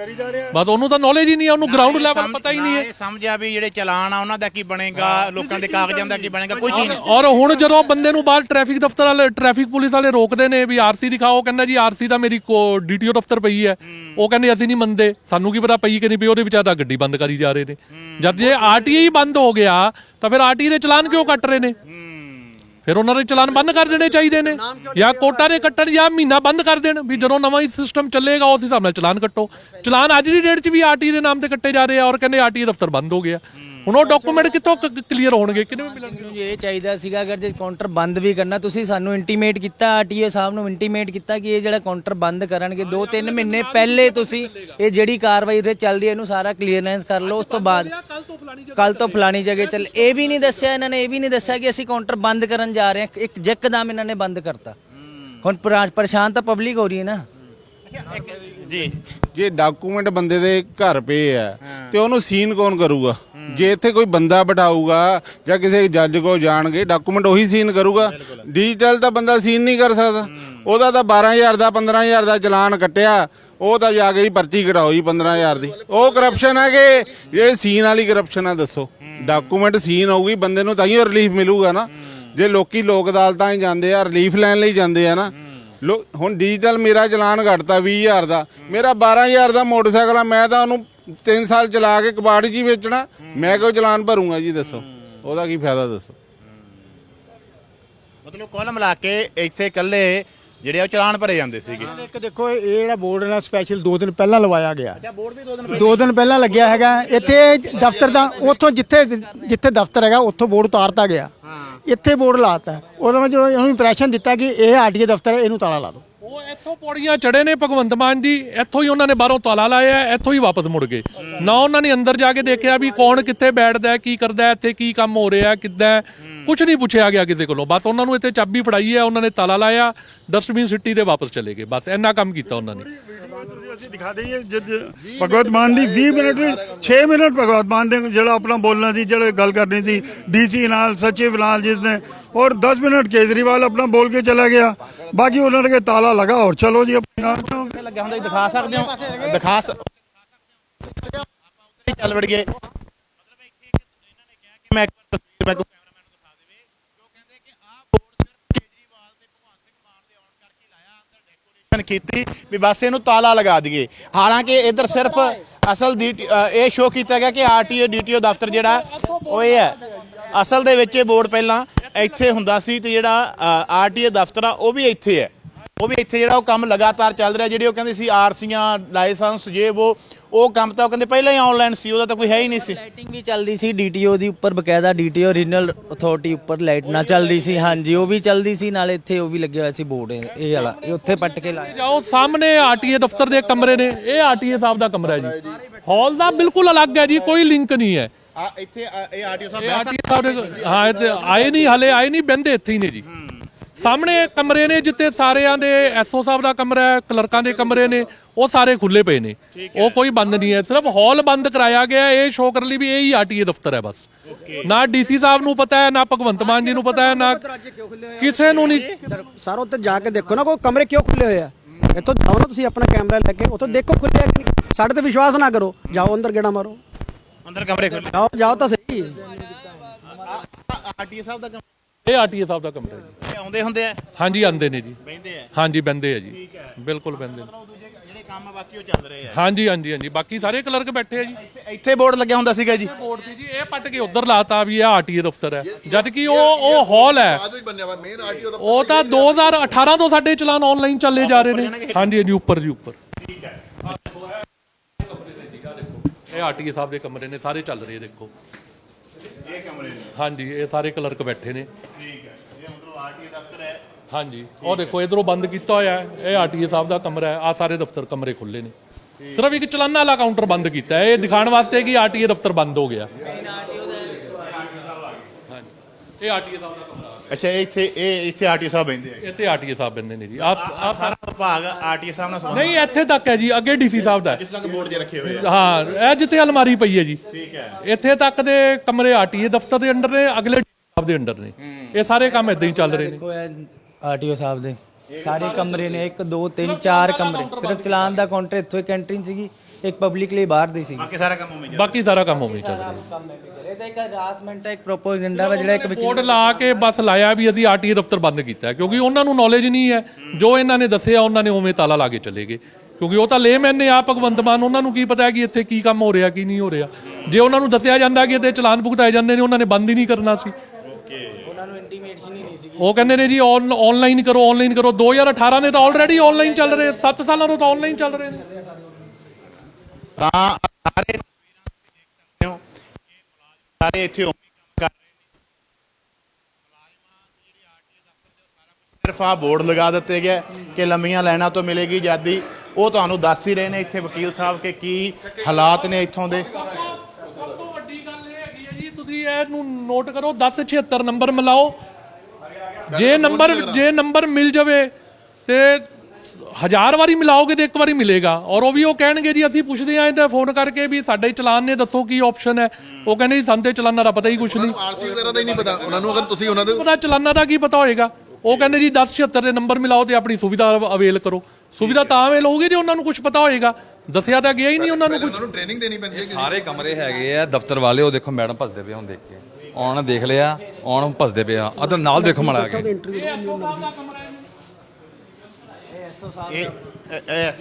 ਬਸ ਉਹਨੂੰ ਤਾਂ ਨੌਲੇਜ ਹੀ ਨਹੀਂ ਹੈ। ਉਹਨੂੰ ਗਰਾਊਂਡ ਲੈਵਲ ਪਤਾ ਹੀ ਨਹੀਂ ਹੈ। ਇਹ ਸਮਝਿਆ ਵੀ ਜਿਹੜੇ ਚਲਾਨ ਆ ਉਹਨਾਂ ਦਾ ਕੀ ਬਣੇਗਾ? ਲੋਕਾਂ ਦੇ ਕਾਗਜ਼ਾਂ ਦਾ ਕੀ ਬਣੇਗਾ? ਕੋਈ ਚੀਜ਼ ਨਹੀਂ ਔਰ ਹੁਣ ਜਦੋਂ ਬੰਦੇ ਨੂੰ ਬਾਹਰ ਟ੍ਰੈਫਿਕ ਦਫ਼ਤਰ ਵਾਲੇ ਟ੍ਰੈਫਿਕ ਪੁਲਿਸ ਵਾਲੇ ਰੋਕਦੇ ਨੇ ਵੀ ਆਰਸੀ ਦਿਖਾਓ। ਕਹਿੰਦਾ ਜੀ ਆਰਸੀ ਤਾਂ ਮੇਰੀ ਡੀਟੀਓ ਦਫ਼ਤਰ ਪਈ ਹੈ। ਉਹ ਕਹਿੰਦੇ ਅਸੀਂ ਨਹੀਂ ਮੰਨਦੇ। ਸਾਨੂੰ ਕੀ ਪਤਾ ਪਈ ਕਿ ਨਹੀਂ ਪਈ, ਉਹਦੇ ਵਿਚਾਰ ਗੱਡੀ ਬੰਦ ਕਰੀ ਜਾ ਰਹੇ ਨੇ। ਜਦ ਜੇ ਆਰਟੀਏ ਬੰਦ ਹੋ ਗਿਆ, ਤਾਂ ਫਿਰ ਆਰਟੀਏ ਦੇ ਚਲਾਨ ਕਿਉਂ ਕੱਟ ਰਹੇ ਨੇ? ਫਿਰ ਉਹਨਾਂ ਦੇ ਚਲਾਨ ਬੰਦ ਕਰ ਦੇਣੇ ਚਾਹੀਦੇ ਨੇ। ਜਾਂ ਕੋਟਾ ਦੇ ਕੱਟਣ ਜਾਂ ਮਹੀਨਾ ਬੰਦ ਕਰ ਦੇਣ, ਵੀ ਜਦੋਂ ਨਵਾਂ ਹੀ ਸਿਸਟਮ ਚੱਲੇਗਾ, ਉਸ ਹਿਸਾਬ ਨਾਲ ਚਲਾਨ ਕੱਟੋ। ਚਲਾਨ ਅੱਜ ਦੀ ਡੇਟ 'ਚ ਵੀ ਆਰਟੀ ਦੇ ਨਾਮ ਤੇ ਕੱਟੇ ਜਾ ਰਹੇ ਆ, ਔਰ ਕਹਿੰਦੇ ਆਰਟੀ ਦਫ਼ਤਰ ਬੰਦ ਹੋ ਗਿਆ। ਹੁਣ ਉਹ ਡਾਕੂਮੈਂਟ ਕਿੱਥੋਂ ਕਲੀਅਰ ਹੋਣਗੇ? ਕਿਹਨੂੰ ਮਿਲਣਗੇ? ਮੈਨੂੰ ਇਹ ਚਾਹੀਦਾ ਸੀਗਾ ਅਗਰ ਜੇ ਕਾਊਂਟਰ ਬੰਦ ਵੀ ਕਰਨਾ ਤੁਸੀਂ ਸਾਨੂੰ ਇੰਟੀਮੇਟ ਕੀਤਾ ਆਰਟੀਏ ਸਾਹਿਬ ਨੂੰ ਇੰਟੀਮੇਟ ਕੀਤਾ ਕਿ ਇਹ ਜਿਹੜਾ ਕਾਊਂਟਰ ਬੰਦ ਕਰਨਗੇ 2-3 ਮਹੀਨੇ ਪਹਿਲੇ ਤੁਸੀਂ ਇਹ ਜਿਹੜੀ ਕਾਰਵਾਈ ਉਰੇ ਚੱਲ ਰਹੀ ਹੈ ਇਹਨੂੰ ਸਾਰਾ ਕਲੀਅਰੈਂਸ ਕਰ ਲਓ ਉਸ ਤੋਂ ਬਾਅਦ ਕੱਲ ਤੋਂ ਫਲਾਣੀ ਜਗ੍ਹਾ ਚੱਲ ਇਹ ਵੀ ਨਹੀਂ ਦੱਸਿਆ ਇਹਨਾਂ ਨੇ ਇਹ ਵੀ ਨਹੀਂ ਦੱਸਿਆ ਕਿ ਅਸੀਂ ਕਾਊਂਟਰ ਬੰਦ ਕਰਨ ਜਾ ਰਹੇ ਹਾਂ ਇੱਕ ਜੱਕਦਮ ਇਹਨਾਂ ਨੇ ਬੰਦ ਕਰਤਾ। ਹੁਣ ਪਰਾ- ਪਰੇਸ਼ਾਨ ਤਾਂ ਪਬਲਿਕ ਹੋ ਰਹੀ ਹੈ ਨਾ। ਜੀ। ਜੇ ਡਾਕੂਮੈਂਟ ਬੰਦੇ ਦੇ ਘਰ ਪਏ ਆ ਤੇ ਉਹਨੂੰ ਸੀਨ ਕੌਣ ਕਰੂਗਾ? ਜੇ ਇੱਥੇ ਕੋਈ ਬੰਦਾ ਬਿਠਾਊਗਾ ਜਾਂ ਕਿਸੇ ਜੱਜ ਕੋ ਜਾਣਗੇ ਡਾਕੂਮੈਂਟ ਉਹੀ ਸੀਨ ਕਰੂਗਾ। ਡਿਜੀਟਲ ਤਾਂ ਬੰਦਾ ਸੀਨ ਨਹੀਂ ਕਰ ਸਕਦਾ। ਉਹਦਾ ਤਾਂ 12000 ਦਾ 15000 ਦਾ ਚਲਾਨ ਕੱਟਿਆ। ਉਹ ਤਾਂ ਜਾ ਕੇ ਹੀ ਪਰਚੀ ਕਢਾਓ ਜੀ 15000 ਦੀ। ਉਹ ਕਰਪਸ਼ਨ ਹੈ ਕਿ ਇਹ ਸੀਨ ਵਾਲੀ ਕਰਪਸ਼ਨ ਆ ਦੱਸੋ। ਡਾਕੂਮੈਂਟ ਸੀਨ ਹੋਊਗੀ ਬੰਦੇ ਨੂੰ ਤਾਂ ਹੀ ਰਿਲੀਫ ਮਿਲੂਗਾ ਨਾ। ਜੇ ਲੋਕੀ ਲੋਕ ਅਦਾਲਤਾਂ ਹੀ ਜਾਂਦੇ ਆ ਰਿਲੀਫ ਲੈਣ ਲਈ ਜਾਂਦੇ ਆ ਨਾ ਲੋ ਹੁਣ ਡਿਜੀਟਲ ਮੇਰਾ ਚਲਾਨ ਘਟਦਾ 20000 ਦਾ। ਮੇਰਾ 12000 ਦਾ ਮੋਟਰਸਾਈਕਲ ਆ ਮੈਂ ਤਾਂ ਉਹਨੂੰ 3 ਸਾਲ ਚਲਾ ਕੇ ਕਬਾੜ ਹੀ ਵੇਚਣਾ। ਮੈਂ ਕਿਉਂ ਚਲਾਨ ਭਰੂੰਗਾ ਜੀ ਦੱਸੋ। ਉਹਦਾ ਕੀ ਫਾਇਦਾ ਦੱਸੋ। ਮਤਲਬ ਕੁੱਲ ਮਿਲਾ ਕੇ ਇੱਥੇ ਇਕੱਲੇ ਜਿਹੜੇ ਉਹ ਚਲਾਨ ਭਰੇ ਜਾਂਦੇ ਸੀਗੇ। ਇੱਕ ਦੇਖੋ ਇਹ ਜਿਹੜਾ ਬੋਰਡ ਨਾਲ ਸਪੈਸ਼ਲ 2 ਦਿਨ ਪਹਿਲਾਂ ਲਵਾਇਆ ਗਿਆ। ਅੱਛਾ ਬੋਰਡ ਵੀ ਦੋ ਦਿਨ ਦੋ ਦਿਨ ਪਹਿਲਾਂ ਲੱਗਿਆ ਹੈਗਾ। ਇੱਥੇ ਦਫ਼ਤਰ ਦਾ ਉੱਥੋਂ ਜਿੱਥੇ ਜਿੱਥੇ ਦਫ਼ਤਰ ਹੈਗਾ ਉੱਥੋਂ ਬੋਰਡ ਉਤਾਰਤਾ ਗਿਆ। ਇੱਥੇ ਬੋਰਡ ਲਾਤਾ ਉਹਦੇ ਵਿੱਚ ਉਹਨੂੰ ਇੰਪ੍ਰੈਸ਼ਨ ਦਿੱਤਾ ਕਿ ਇਹ ਆਰਟੀਏ ਦਫ਼ਤਰ ਹੈ, ਇਹਨੂੰ ਤਾਲਾ ਲਾ ਦਿਓ। ਉਹ ਇੱਥੋਂ ਪੌੜੀਆਂ ਚੜੇ ਨੇ ਭਗਵੰਤ ਮਾਨ ਜੀ, ਇੱਥੋਂ ਹੀ ਉਹਨਾਂ ਨੇ ਬਾਹਰੋਂ ਤਾਲਾ ਲਾਇਆ ਇੱਥੋਂ ਹੀ ਵਾਪਸ ਮੁੜ ਗਏ। ਨਾ ਉਹਨਾਂ ਨੇ ਅੰਦਰ ਜਾ ਕੇ ਦੇਖਿਆ ਵੀ ਕੌਣ ਕਿੱਥੇ ਬੈਠਦਾ ਕੀ ਕਰਦਾ ਇੱਥੇ ਕੀ ਕੰਮ ਹੋ ਰਿਹਾ, ਕਿੱਦਾਂ ਕੁਝ ਨਹੀਂ ਪੁੱਛਿਆ ਗਿਆ ਕਿਸੇ ਕੋਲੋਂ। ਬਸ ਉਹਨਾਂ ਨੂੰ ਇੱਥੇ ਚਾਬੀ ਫੜਾਈ ਹੈ, ਉਹਨਾਂ ਨੇ ਤਾਲਾ ਲਾਇਆ ਡਸਟਬਿਨ ਸਿੱਟੀ ਦੇ ਵਾਪਸ ਚਲੇ ਗਏ। ਬਸ ਇੰਨਾ ਕੰਮ ਕੀਤਾ ਉਹਨਾਂ ਨੇ। ਅਸੀਂ ਦਿਖਾ ਦਈਏ ਜਦ ਭਗਵਤ ਮਾਨ ਦੀ 20 ਮਿੰਟ 6 ਮਿੰਟ ਭਗਵਤ ਮਾਨ ਦੇ ਜਿਹੜਾ ਆਪਣਾ ਬੋਲਣਾ ਸੀ, ਜਿਹੜੇ ਗੱਲ ਕਰਨੀ ਸੀ, ਡੀਸੀ ਨਾਲ ਸਚਿਵ ਨਾਲ ਜਿਸ ਨੇ, ਔਰ 10 ਮਿੰਟ ਕੇਜਰੀਵਾਲ ਆਪਣਾ ਬੋਲ ਕੇ ਚਲਾ ਗਿਆ। ਬਾਕੀ ਉਹਨਾਂ ਨੇ ਕਿਹਾ ਤਾਲਾ ਲਗਾ ਔਰ ਚਲੋ ਜੀ ਆਪਣੇ ਲੱਗਿਆ ਹੁੰਦਾ ਦਿਖਾ ਸਕਦੇ ਹੋ, ਦਿਖਾ ਸ- ਆਪਾਂ ਉੱਧਰ ਮਤਲਬ ਇੱਥੇ ਇਹਨਾਂ ਨੇ ਕਿਹਾ ਕਿ ਮੈਂ ਇੱਕ ਵਾਰ ਤਸਵੀਰ ਮੈਂ ਕੋਈ ਕੈਮਰਾਮੈਨ ਨੂੰ ਦਿਖਾ ਦੇਵੇ ਕਿ ਉਹ ਕਹਿੰਦੇ ਕਿ ਆਹ ਬੋਰਡ ਸਿਰਫ ਕੇਜਰੀਵਾਲ ਤੇ ਭਗਵੰਤ ਸਿੰਘ ਮਾਨ ਦੇ ਆਉਣ ਕਰਕੇ ਹੀ ਲਾਇਆ ਅੰਦਰ ਡੈਕੋਰੇਸ਼ਨ ਕੀਤੀ ਵੀ ਬਸ ਇਹਨੂੰ ਤਾਲਾ ਲਗਾ ਦਈਏ। ਹਾਲਾਂਕਿ ਇੱਧਰ ਸਿਰਫ ਅਸਲ ਦੀ ਇਹ ਸ਼ੋਅ ਕੀਤਾ ਗਿਆ ਕਿ ਆਰਟੀਓ ਡੀਟੀਓ ਦਫ਼ਤਰ ਜਿਹੜਾ ਉਹ ਇਹ ਹੈ। ਅਸਲ ਦੇ ਵਿੱਚ ਇਹ ਬੋਰਡ ਪਹਿਲਾਂ ਇੱਥੇ ਹੁੰਦਾ ਸੀ ਤੇ ਜਿਹੜਾ ਆਰਟੀਏ ਦਫ਼ਤਰ ਆ ਉਹ ਵੀ ਇੱਥੇ ਹੈ। ਉਹ ਵੀ ਇੱਥੇ ਜਿਹੜਾ ਉਹ ਕੰਮ ਲਗਾਤਾਰ ਚੱਲ ਰਿਹਾ ਜਿਹੜੀ ਉਹ ਕਹਿੰਦੇ ਸੀ ਆਰਸੀਆਂ ਲਾਇਸੈਂਸ ਜੇ ਉਹ ਉਹ ਕੰਮ ਤਾਂ ਉਹ ਕਹਿੰਦੇ ਪਹਿਲਾਂ ਹੀ ਆਨਲਾਈਨ ਸੀ ਉਹਦਾ ਤਾਂ ਕੋਈ ਹੈ ਹੀ ਨਹੀਂ ਸੀ। ਲਾਈਟਿੰਗ ਵੀ ਚੱਲਦੀ ਸੀ ਡੀਟੀਓ ਦੀ ਉੱਪਰ ਬਕਾਇਦਾ ਡੀਟੀਓ ਰੀਜਨਲ ਅਥਾਰਟੀ ਉੱਪਰ ਲਾਈਟ ਨਾ ਚੱਲਦੀ ਸੀ ਹਾਂਜੀ ਉਹ ਵੀ ਚੱਲਦੀ ਸੀ ਨਾਲੇ ਇੱਥੇ ਉਹ ਵੀ ਲੱਗਿਆ ਹੋਇਆ ਸੀ ਬੋਰਡ ਇਹ ਵਾਲਾ ਇਹ ਉੱਥੇ ਪੱਟ ਕੇ ਲਾਇਆ। ਜਾਓ ਸਾਹਮਣੇ ਆਰਟੀਏ ਦਫ਼ਤਰ ਦੇ ਕਮਰੇ ਨੇ ਇਹ ਆਰਟੀਏ ਸਾਹਿਬ ਦਾ ਕਮਰਾ ਹੈ ਜੀ। ਹਾਲ ਦਾ ਬਿਲਕੁਲ ਅਲੱਗ ਹੈ ਜੀ ਕੋਈ ਲਿੰਕ ਨਹੀਂ ਹੈ। ਆ ਇੱਥੇ ਆ- ਇਹ ਆਰਟੀਓ ਸਾਹਿਬ ਇਹ ਬਹਿ ਆਰਟੀਏ ਸਾਹਿਬ ਦੇ ਹਾਂ ਇੱਥੇ ਆਏ ਨਹੀਂ ਹਲੇ ਆਏ ਨਹੀਂ ਬੰਦੇ ਇੱਥੇ ਹੀ ਨੇ ਜੀ। ਸਾਹਮਣੇ ਕਮਰੇ ਨੇ ਜਿੱਥੇ ਸਾਰਿਆਂ ਦੇ ਐਸਓ ਸਾਹਿਬ ਦਾ ਕਮਰਾ ਹੈ ਕਲਰਕਾਂ ਦੇ ਕਮਰੇ ਨੇ ਉਹ ਸਾਰੇ ਖੁੱਲੇ ਪਏ ਨੇ ਉਹ ਕੋਈ ਬੰਦ ਨਹੀਂ ਹੈ ਸਿਰਫ ਹਾਲ ਬੰਦ ਕਰਾਇਆ ਗਿਆ ਇਹ ਸ਼ੋਅ ਕਰਨ ਲਈ ਵੀ ਇਹ ਹੀ ਆਰਟੀਏ ਦਫ਼ਤਰ ਹੈ ਬਸ ਨਾ ਡੀਸੀ ਸਾਹਿਬ ਨੂੰ ਪਤਾ ਹੈ ਨਾ ਭਗਵੰਤ ਮਾਨ ਜੀ ਨੂੰ ਪਤਾ ਹੈ ਨਾ ਕਿਸੇ ਨੂੰ ਨਹੀਂ ਸਰ ਉੱਥੇ ਜਾ ਕੇ ਦੇਖੋ ਨਾ ਕੋਈ ਕਮਰੇ ਕਿਉਂ ਖੁੱਲੇ ਹੋਏ ਆ ਇੱਥੋਂ ਜਾਓ ਨਾ ਤੁਸੀਂ ਆਪਣਾ ਕੈਮਰਾ ਲੈ ਕੇ ਉੱਥੋਂ ਦੇਖੋ ਖੁੱਲੇ ਆ ਕਿ ਨਹੀਂ ਸਾਡੇ ਤੇ ਵਿਸ਼ਵਾਸ ਨਾ ਕਰੋ ਜਾਓ ਅੰਦਰ ਗੇੜਾ ਮਾਰੋ ਅੰਦਰ ਕਮਰੇ ਖੁੱਲੇ ਜਾਓ ਜਾਓ ਤਾਂ ਸਹੀ ਆਰਟੀਓ ਸਾਹਿਬ ਦਾ ਕਮਰਾ ਇਹ ਆਰਟੀਏ ਸਾਹਿਬ ਦਾ ਕਮਰਾ ਹੈ ਜੀ। ਇਹ ਆਉਂਦੇ ਹੁੰਦੇ ਆ? ਹਾਂਜੀ ਆਂਦੇ ਨੇ ਜੀ। ਬਹਿੰਦੇ ਆ? ਹਾਂਜੀ ਬੰਦੇ ਆ ਜੀ। ਬਿਲਕੁਲ ਬੰਦੇ ਨੇ। ਉਹ ਦੂਜੇ ਜਿਹੜੇ ਕੰਮ ਆ ਬਾਕੀ ਉਹ ਚੱਲ ਰਹੇ ਆ। ਹਾਂਜੀ ਹਾਂਜੀ ਹਾਂਜੀ। ਬਾਕੀ ਸਾਰੇ ਕਲਰਕ ਬੈਠੇ ਆ ਜੀ। ਇੱਥੇ- ਇੱਥੇ ਬੋਰਡ ਲੱਗਿਆ ਹੁੰਦਾ ਸੀਗਾ ਜੀ। ਬੋਰਡ ਸੀ ਜੀ। ਇਹ ਪੱਟ ਕੇ ਉਧਰ ਲਾਤਾ ਵੀ ਇਹ ਆਰਟੀਏ ਦਫ਼ਤਰ ਹੈ। ਜਦ ਕਿ ਉਹ ਉਹ ਹਾਲ ਹੈ। ਬਾਅਦ ਵਿੱਚ ਬਣਿਆ ਵਾ। ਮੇਨ ਆਰਟੀਓ ਦਾ ਉਹ ਤਾਂ 2018 ਤੋਂ ਸਾਡੇ ਚਲਾਨ ਆਨਲਾਈਨ ਚੱਲੇ ਜਾ ਰਹੇ ਨੇ। ਹਾਂਜੀ ਹਾਂਜੀ ਉੱਪਰ ਜੀ ਉੱਪਰ। ਠੀਕ ਹੈ। ਇਹ ਆਰਟੀਏ ਸਾਹਿਬ ਦੇ ਕਮਰੇ ਨੇ ਸਾਰੇ ਚੱਲ ਰਹੇ ਦੇਖੋ। ਇਹ ਕਮਰੇ ਨੇ? ਹਾਂਜੀ ਇਹ ਸਾਰੇ ਕਲਰਕ ਬੈਠੇ ਨੇ। ਠੀਕ ਹੈ। ਇਹ ਮਤਲਬ ਆਰਟੀਓ ਦਫ਼ਤਰ ਹੈ? ਹਾਂਜੀ। ਉਹ ਦੇਖੋ ਇਧਰੋਂ ਬੰਦ ਕੀਤਾ ਹੋਇਆ ਹੈ। ਇਹ ਆਰਟੀਏ ਸਾਹਿਬ ਦਾ ਕਮਰਾ ਹੈ। ਆ ਸਾਰੇ ਦਫ਼ਤਰ ਕਮਰੇ ਖੁੱਲੇ ਨੇ। ਸਿਰਫ ਇੱਕ ਚਲਾਨਾ ਵਾਲਾ ਕਾਊਂਟਰ ਬੰਦ ਕੀਤਾ ਹੈ। ਇਹ ਦਿਖਾਉਣ ਵਾਸਤੇ ਕਿ ਆਰਟੀਏ ਦਫ਼ਤਰ ਬੰਦ ਹੋ ਗਿਆ। ਹਾਂਜੀ। ਇਹ ਆਰਟੀਏ ਸਾਹਿਬ ਦਾ ਕਮਰਾ ਅੱਛਾ ਇਹ ਇੱਥੇ ਇਹ ਇੱਥੇ ਆਰਟੀਓ ਸਾਹਿਬ ਬਹਿੰਦੇ ਆ। ਇੱਥੇ ਆਰਟੀਏ ਸਾਹਿਬ ਬੰਦੇ ਨੇ ਜੀ। ਆ ਆ ਸਾਰਾ ਵਿਭਾਗ ਆਰਟੀਏ ਸਾਹਿਬ ਨਾਲ ਸੰਬੰਧ ਨਹੀਂ ਇੱਥੇ ਤੱਕ ਹੈ ਜੀ ਅੱਗੇ ਡੀਸੀ ਸਾਹਿਬ ਦਾ ਹੈ। ਜਿਸ ਤੱਕ ਬੋਰਡ ਜੇ ਰੱਖੇ ਹੋਏ ਆ। ਹਾਂ ਇਹ ਜਿੱਥੇ ਅਲਮਾਰੀ ਪਈ ਹੈ ਜੀ। ਠੀਕ ਹੈ। ਇੱਥੇ ਤੱਕ ਦੇ ਕਮਰੇ ਆਰਟੀਏ ਦਫ਼ਤਰ ਦੇ ਅੰਡਰ ਨੇ ਅਗਲੇ ਸਾਹਿਬ ਦੇ ਅੰਡਰ ਨੇ। ਇਹ ਸਾਰੇ ਕੰਮ ਇਦਾਂ ਹੀ ਚੱਲ ਰਹੇ ਨੇ। ਦੇਖੋ ਇਹ ਆਰਟੀਓ ਸਾਹਿਬ ਦੇ। ਸਾਰੇ ਕਮਰੇ ਨੇ 1 2 3 4 ਕਮਰੇ। ਸਿਰਫ ਚਲਾਨ ਦਾ ਕਾਊਂਟਰ ਇੱਥੋਂ ਇੱਕ ਐਂਟਰੀ ਸੀਗੀ ਇੱਕ ਪਬਲਿਕ ਲਈ ਬਾਹਰ ਦੀ ਸੀ ਬਾਕੀ ਸਾਰਾ ਕੰਮ ਉਵੇਂ ਹੀ ਬਾਕੀ ਸਾਰਾ ਕੰਮ ਉਵੇਂ ਹੀ ਚੱਲ ਰਿਹਾ। ਇਹ ਤਾਂ ਇੱਕ ਹਰਾਸਮੈਂਟ ਹੈ ਇੱਕ ਪ੍ਰੋਪੋਗੈਂਡਾ ਵਾ ਜਿਹੜਾ ਇੱਕ ਕੋਡ ਲਾ ਕੇ ਬਸ ਲਾਇਆ ਵੀ ਅਸੀਂ ਆਰਟੀਏ ਦਫ਼ਤਰ ਬੰਦ ਕੀਤਾ ਹੈ, ਕਿਉਂਕਿ ਉਹਨਾਂ ਨੂੰ ਨੌਲੇਜ ਨਹੀਂ ਹੈ। ਜੋ ਇਹਨਾਂ ਨੇ ਦੱਸਿਆ ਉਹਨਾਂ ਨੇ ਉਵੇਂ ਤਾਲਾ ਲਾ ਕੇ ਚਲੇ ਗਏ। ਕਿਉਂਕਿ ਉਹ ਤਾਂ ਲੇਮੈਨ ਨੇ ਆ ਭਗਵੰਤ ਮਾਨ ਉਹਨਾਂ ਨੂੰ ਕੀ ਪਤਾ ਹੈ ਕਿ ਇੱਥੇ ਕੀ ਕੰਮ ਹੋ ਰਿਹਾ ਕੀ ਨਹੀਂ ਹੋ ਰਿਹਾ। ਜੇ ਉਹਨਾਂ ਨੂੰ ਦੱਸਿਆ ਜਾਂਦਾ ਕਿ ਇੱਥੇ ਚਲਾਨ ਭੁਗਤਾਏ ਜਾਂਦੇ ਨੇ ਉਹਨਾਂ ਨੇ ਬੰਦ ਹੀ ਨਹੀਂ ਕਰਨਾ ਸੀ। ਉਹਨਾਂ ਨੂੰ ਇੰਟੀਮੇਸ਼ਨ ਹੀ ਨਹੀਂ ਸੀ ਉਹ ਕਹਿੰਦੇ ਨੇ ਜੀ ਆਨਲਾਈਨ ਕਰੋ ਆਨਲਾਈਨ ਕਰੋ। 2018 ਦੇ ਤਾਂ ਆਲਰੇਡੀ ਆਨਲਾਈਨ ਚੱਲ ਰਹੇ 7 ਸਾਲਾਂ ਤੋਂ ਤਾਂ ਆਨਲਾਈਨ ਚੱਲ ਰਹੇ ਨੇ। ਤਾਂ ਸਾਰੇ ਤਸਵੀਰਾਂ ਤੁਸੀਂ ਦੇਖ ਸਕਦੇ ਹੋ ਕਿ ਮੁਲਾਜ਼ਮ ਸਾਰੇ ਇੱਥੇ ਉਵੇਂ ਕਰ ਰਹੇ ਨੇ। ਉਹ ਸਿਰਫ ਆ ਬੋਰਡ ਲਗਾ ਦਿੱਤੇ ਗਿਆ ਕਿ ਲੰਮੀਆਂ ਲਾਈਨਾਂ ਤੋਂ ਮਿਲੇਗੀ ਆਜ਼ਾਦੀ। ਉਹ ਤੁਹਾਨੂੰ ਦੱਸ ਹੀ ਰਹੇ ਨੇ ਇੱਥੇ ਵਕੀਲ ਸਾਹਿਬ ਕਿ ਕੀ ਹਾਲਾਤ ਨੇ ਇੱਥੋਂ ਦੇ। ਸਭ ਤੋਂ ਵੱਡੀ ਗੱਲ ਇਹ ਹੈਗੀ ਹੈ ਜੀ, ਤੁਸੀਂ ਇਹਨੂੰ ਨੋਟ ਕਰੋ 1076 ਨੰਬਰ ਮਿਲਾਓ। ਜੇ ਨੰਬਰ ਜੇ ਨੰਬਰ ਮਿਲ ਜਾਵੇ ਤੇ ਹਜ਼ਾਰ ਵਾਰੀ ਮਿਲਾਓਗੇ ਤੇ ਇੱਕ ਵਾਰੀ ਮਿਲੇਗਾ। ਔਰ ਉਹ ਵੀ ਉਹ ਕਹਿਣਗੇ ਜੀ ਅਸੀਂ ਪੁੱਛਦੇ ਆਂ ਇਹਦਾ ਫੋਨ ਕਰਕੇ ਵੀ ਸਾਡੇ ਚਲਾਨ ਨੇ ਦੱਸੋ ਕੀ ਆਪਸ਼ਨ ਹੈ। ਉਹ ਕਹਿੰਦੇ ਜੀ ਸਾਨੂੰ ਤੇ ਚਲਾਨਾਂ ਦਾ ਪਤਾ ਹੀ ਕੁਛ ਨਹੀਂ। ਆਰਸੀ ਵਗੈਰਾ ਦਾ ਹੀ ਨਹੀਂ ਪਤਾ। ਉਹਨਾਂ ਨੂੰ ਅਗਰ ਤੁਸੀਂ ਉਹਨਾਂ ਦੇ ਪਤਾ ਚਲਾਨਾਂ ਦਾ ਕੀ ਪਤਾ ਹੋਏਗਾ। ਉਹ ਕਹਿੰਦੇ ਜੀ 1076 ਦੇ ਨੰਬਰ ਮਿਲਾਓ ਤੇ ਆਪਣੀ ਸੁਵਿਧਾ ਅਵੇਲ ਕਰੋ। ਸੁਵਿਧਾ ਤਾਂ ਅਵੇਲ ਹੋਊਗੀ ਜੇ ਉਹਨਾਂ ਨੂੰ ਕੁਝ ਪਤਾ ਹੋਏਗਾ। ਦੱਸਿਆ ਤਾਂ ਗਿਆ ਹੀ ਨਹੀਂ ਉਹਨਾਂ ਨੂੰ ਕੁਝ ਉਹਨਾਂ ਨੂੰ ਟ੍ਰੇਨਿੰਗ ਦੇਣੀ ਪੈਂਦੀ ਹੈ ਸਾਰੇ ਕਮਰੇ ਹੈਗੇ ਆ ਦਫ਼ਤਰ ਵਾਲੇ ਉਹ ਦੇਖੋ ਮੈਡਮ ਭੱਜਦੇ ਪਏ ਹੁਣ ਦੇਖ ਕੇ। ਆਉਣ ਦੇਖ ਲਿਆ ਆਉਣ ਭੱਜਦੇ ਪਏ ਆ। ਅਦਰ ਨਾਲ ਦੇਖੋ ਮੜਾ ਕੇ ਇਹ ਇਹ ਇਹ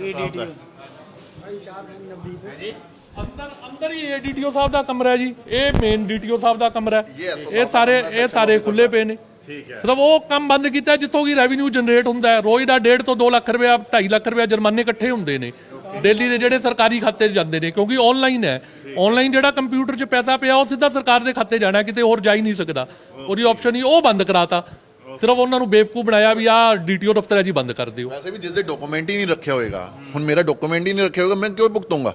ਅੰਦਰ ਅੰਦਰ ਹੀ ਏਡੀਟੀਓ ਸਾਹਿਬ ਦਾ ਕਮਰਾ ਹੈ ਜੀ। ਇਹ ਮੇਨ ਡੀਟੀਓ ਸਾਹਿਬ ਦਾ ਕਮਰਾ ਹੈ। ਇਹ ਸਾਰੇ ਇਹ ਸਾਰੇ ਖੁੱਲੇ ਪਏ ਨੇ। ਠੀਕ ਹੈ। ਸਿਰਫ ਉਹ ਕੰਮ ਬੰਦ ਕੀਤਾ ਹੈ ਜਿੱਥੋਂ ਕੀ ਰੈਵਨਿਊ ਜਨਰੇਟ ਹੁੰਦਾ ਹੈ। ਰੋਜ਼ ਦਾ 1.5 ਤੋਂ 2 ਲੱਖ ਰੁਪਇਆ 2.5 ਲੱਖ ਰੁਪਇਆ ਜੁਰਮਾਨੇ ਇਕੱਠੇ ਹੁੰਦੇ ਨੇ। ਦਿੱਲੀ ਦੇ ਜਿਹੜੇ ਸਰਕਾਰੀ ਖਾਤੇ 'ਚ ਜਾਂਦੇ ਨੇ ਕਿਉਂਕਿ ਆਨਲਾਈਨ ਹੈ। ਆਨਲਾਈਨ ਜਿਹੜਾ ਕੰਪਿਊਟਰ 'ਚ ਪੈਸਾ ਪਿਆ ਉਹ ਸਿੱਧਾ ਸਰਕਾਰ ਦੇ ਖਾਤੇ ਜਾਣਾ ਹੈ, ਕਿਤੇ ਹੋਰ ਜਾ ਹੀ ਨਹੀਂ ਸਕਦਾ। ਉਹਦੀ ਆਪਸ਼ਨ ਹੀ ਉਹ ਬੰਦ ਕਰਾਤਾ। ਸਿਰਫ ਉਹਨਾਂ ਨੂੰ ਬੇਵਕੂਫ ਬਣਾਇਆ ਵੀ ਆਹ ਡੀਟੀਓ ਦਫ਼ਤਰ ਹੈ ਜੀ ਬੰਦ ਕਰ ਦਿਓ। ਵੈਸੇ ਵੀ ਜਿਸ ਦੇ ਡਾਕੂਮੈਂਟ ਹੀ ਨਹੀਂ ਰੱਖਿਆ ਹੋਏਗਾ ਹੁਣ ਮੇਰਾ ਡਾਕੂਮੈਂਟ ਹੀ ਨਹੀਂ ਰੱਖਿਆ ਹੋਏਗਾ ਮੈਂ ਕਿਉਂ ਭੁਗਤੂੰਗਾ?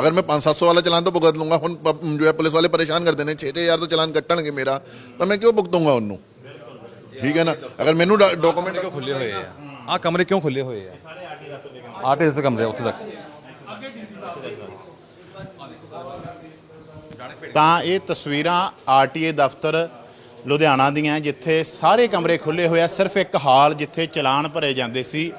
ਅਗਰ ਮੈਂ 5-700 ਵਾਲਾ ਚਲਾਨ ਤਾਂ ਭੁਗਤ ਲੂੰਗਾ ਹੁਣ ਪ- ਜੋ ਹੈ ਪੁਲਿਸ ਵਾਲੇ ਪਰੇਸ਼ਾਨ ਕਰਦੇ ਨੇ 6-6000 ਦਾ ਚਲਾਨ ਕੱਟਣਗੇ ਮੇਰਾ ਤਾਂ ਮੈਂ ਕਿਉਂ ਭੁਗਤੂੰਗਾ ਉਹਨੂੰ? ਠੀਕ ਹੈ ਨਾ? ਅਗਰ ਮੈਨੂੰ ਡਾਕੂਮੈਂਟ ਕਿਉਂ ਖੁੱਲੇ ਹੋਏ ਆ? ਆ ਕਮਰੇ ਕਿਉਂ ਖੁੱਲੇ ਹੋਏ ਆ? ਆਰਟੀਏ ਦੇ ਕਮਰੇ ਉੱਥੇ ਤੱਕ। ਤਾਂ ਇਹ ਤਸਵੀਰਾਂ ਆਰਟੀਏ ਦਫ਼ਤਰ ਲੁਧਿਆਣਾ ਦੀਆਂ, ਜਿੱਥੇ ਸਾਰੇ ਕਮਰੇ ਖੁੱਲੇ ਹੋਏ ਆ, ਸਿਰਫ ਇੱਕ ਹਾਲ ਜਿੱਥੇ ਚਲਾਨ ਭਰੇ ਜਾਂਦੇ ਸੀ,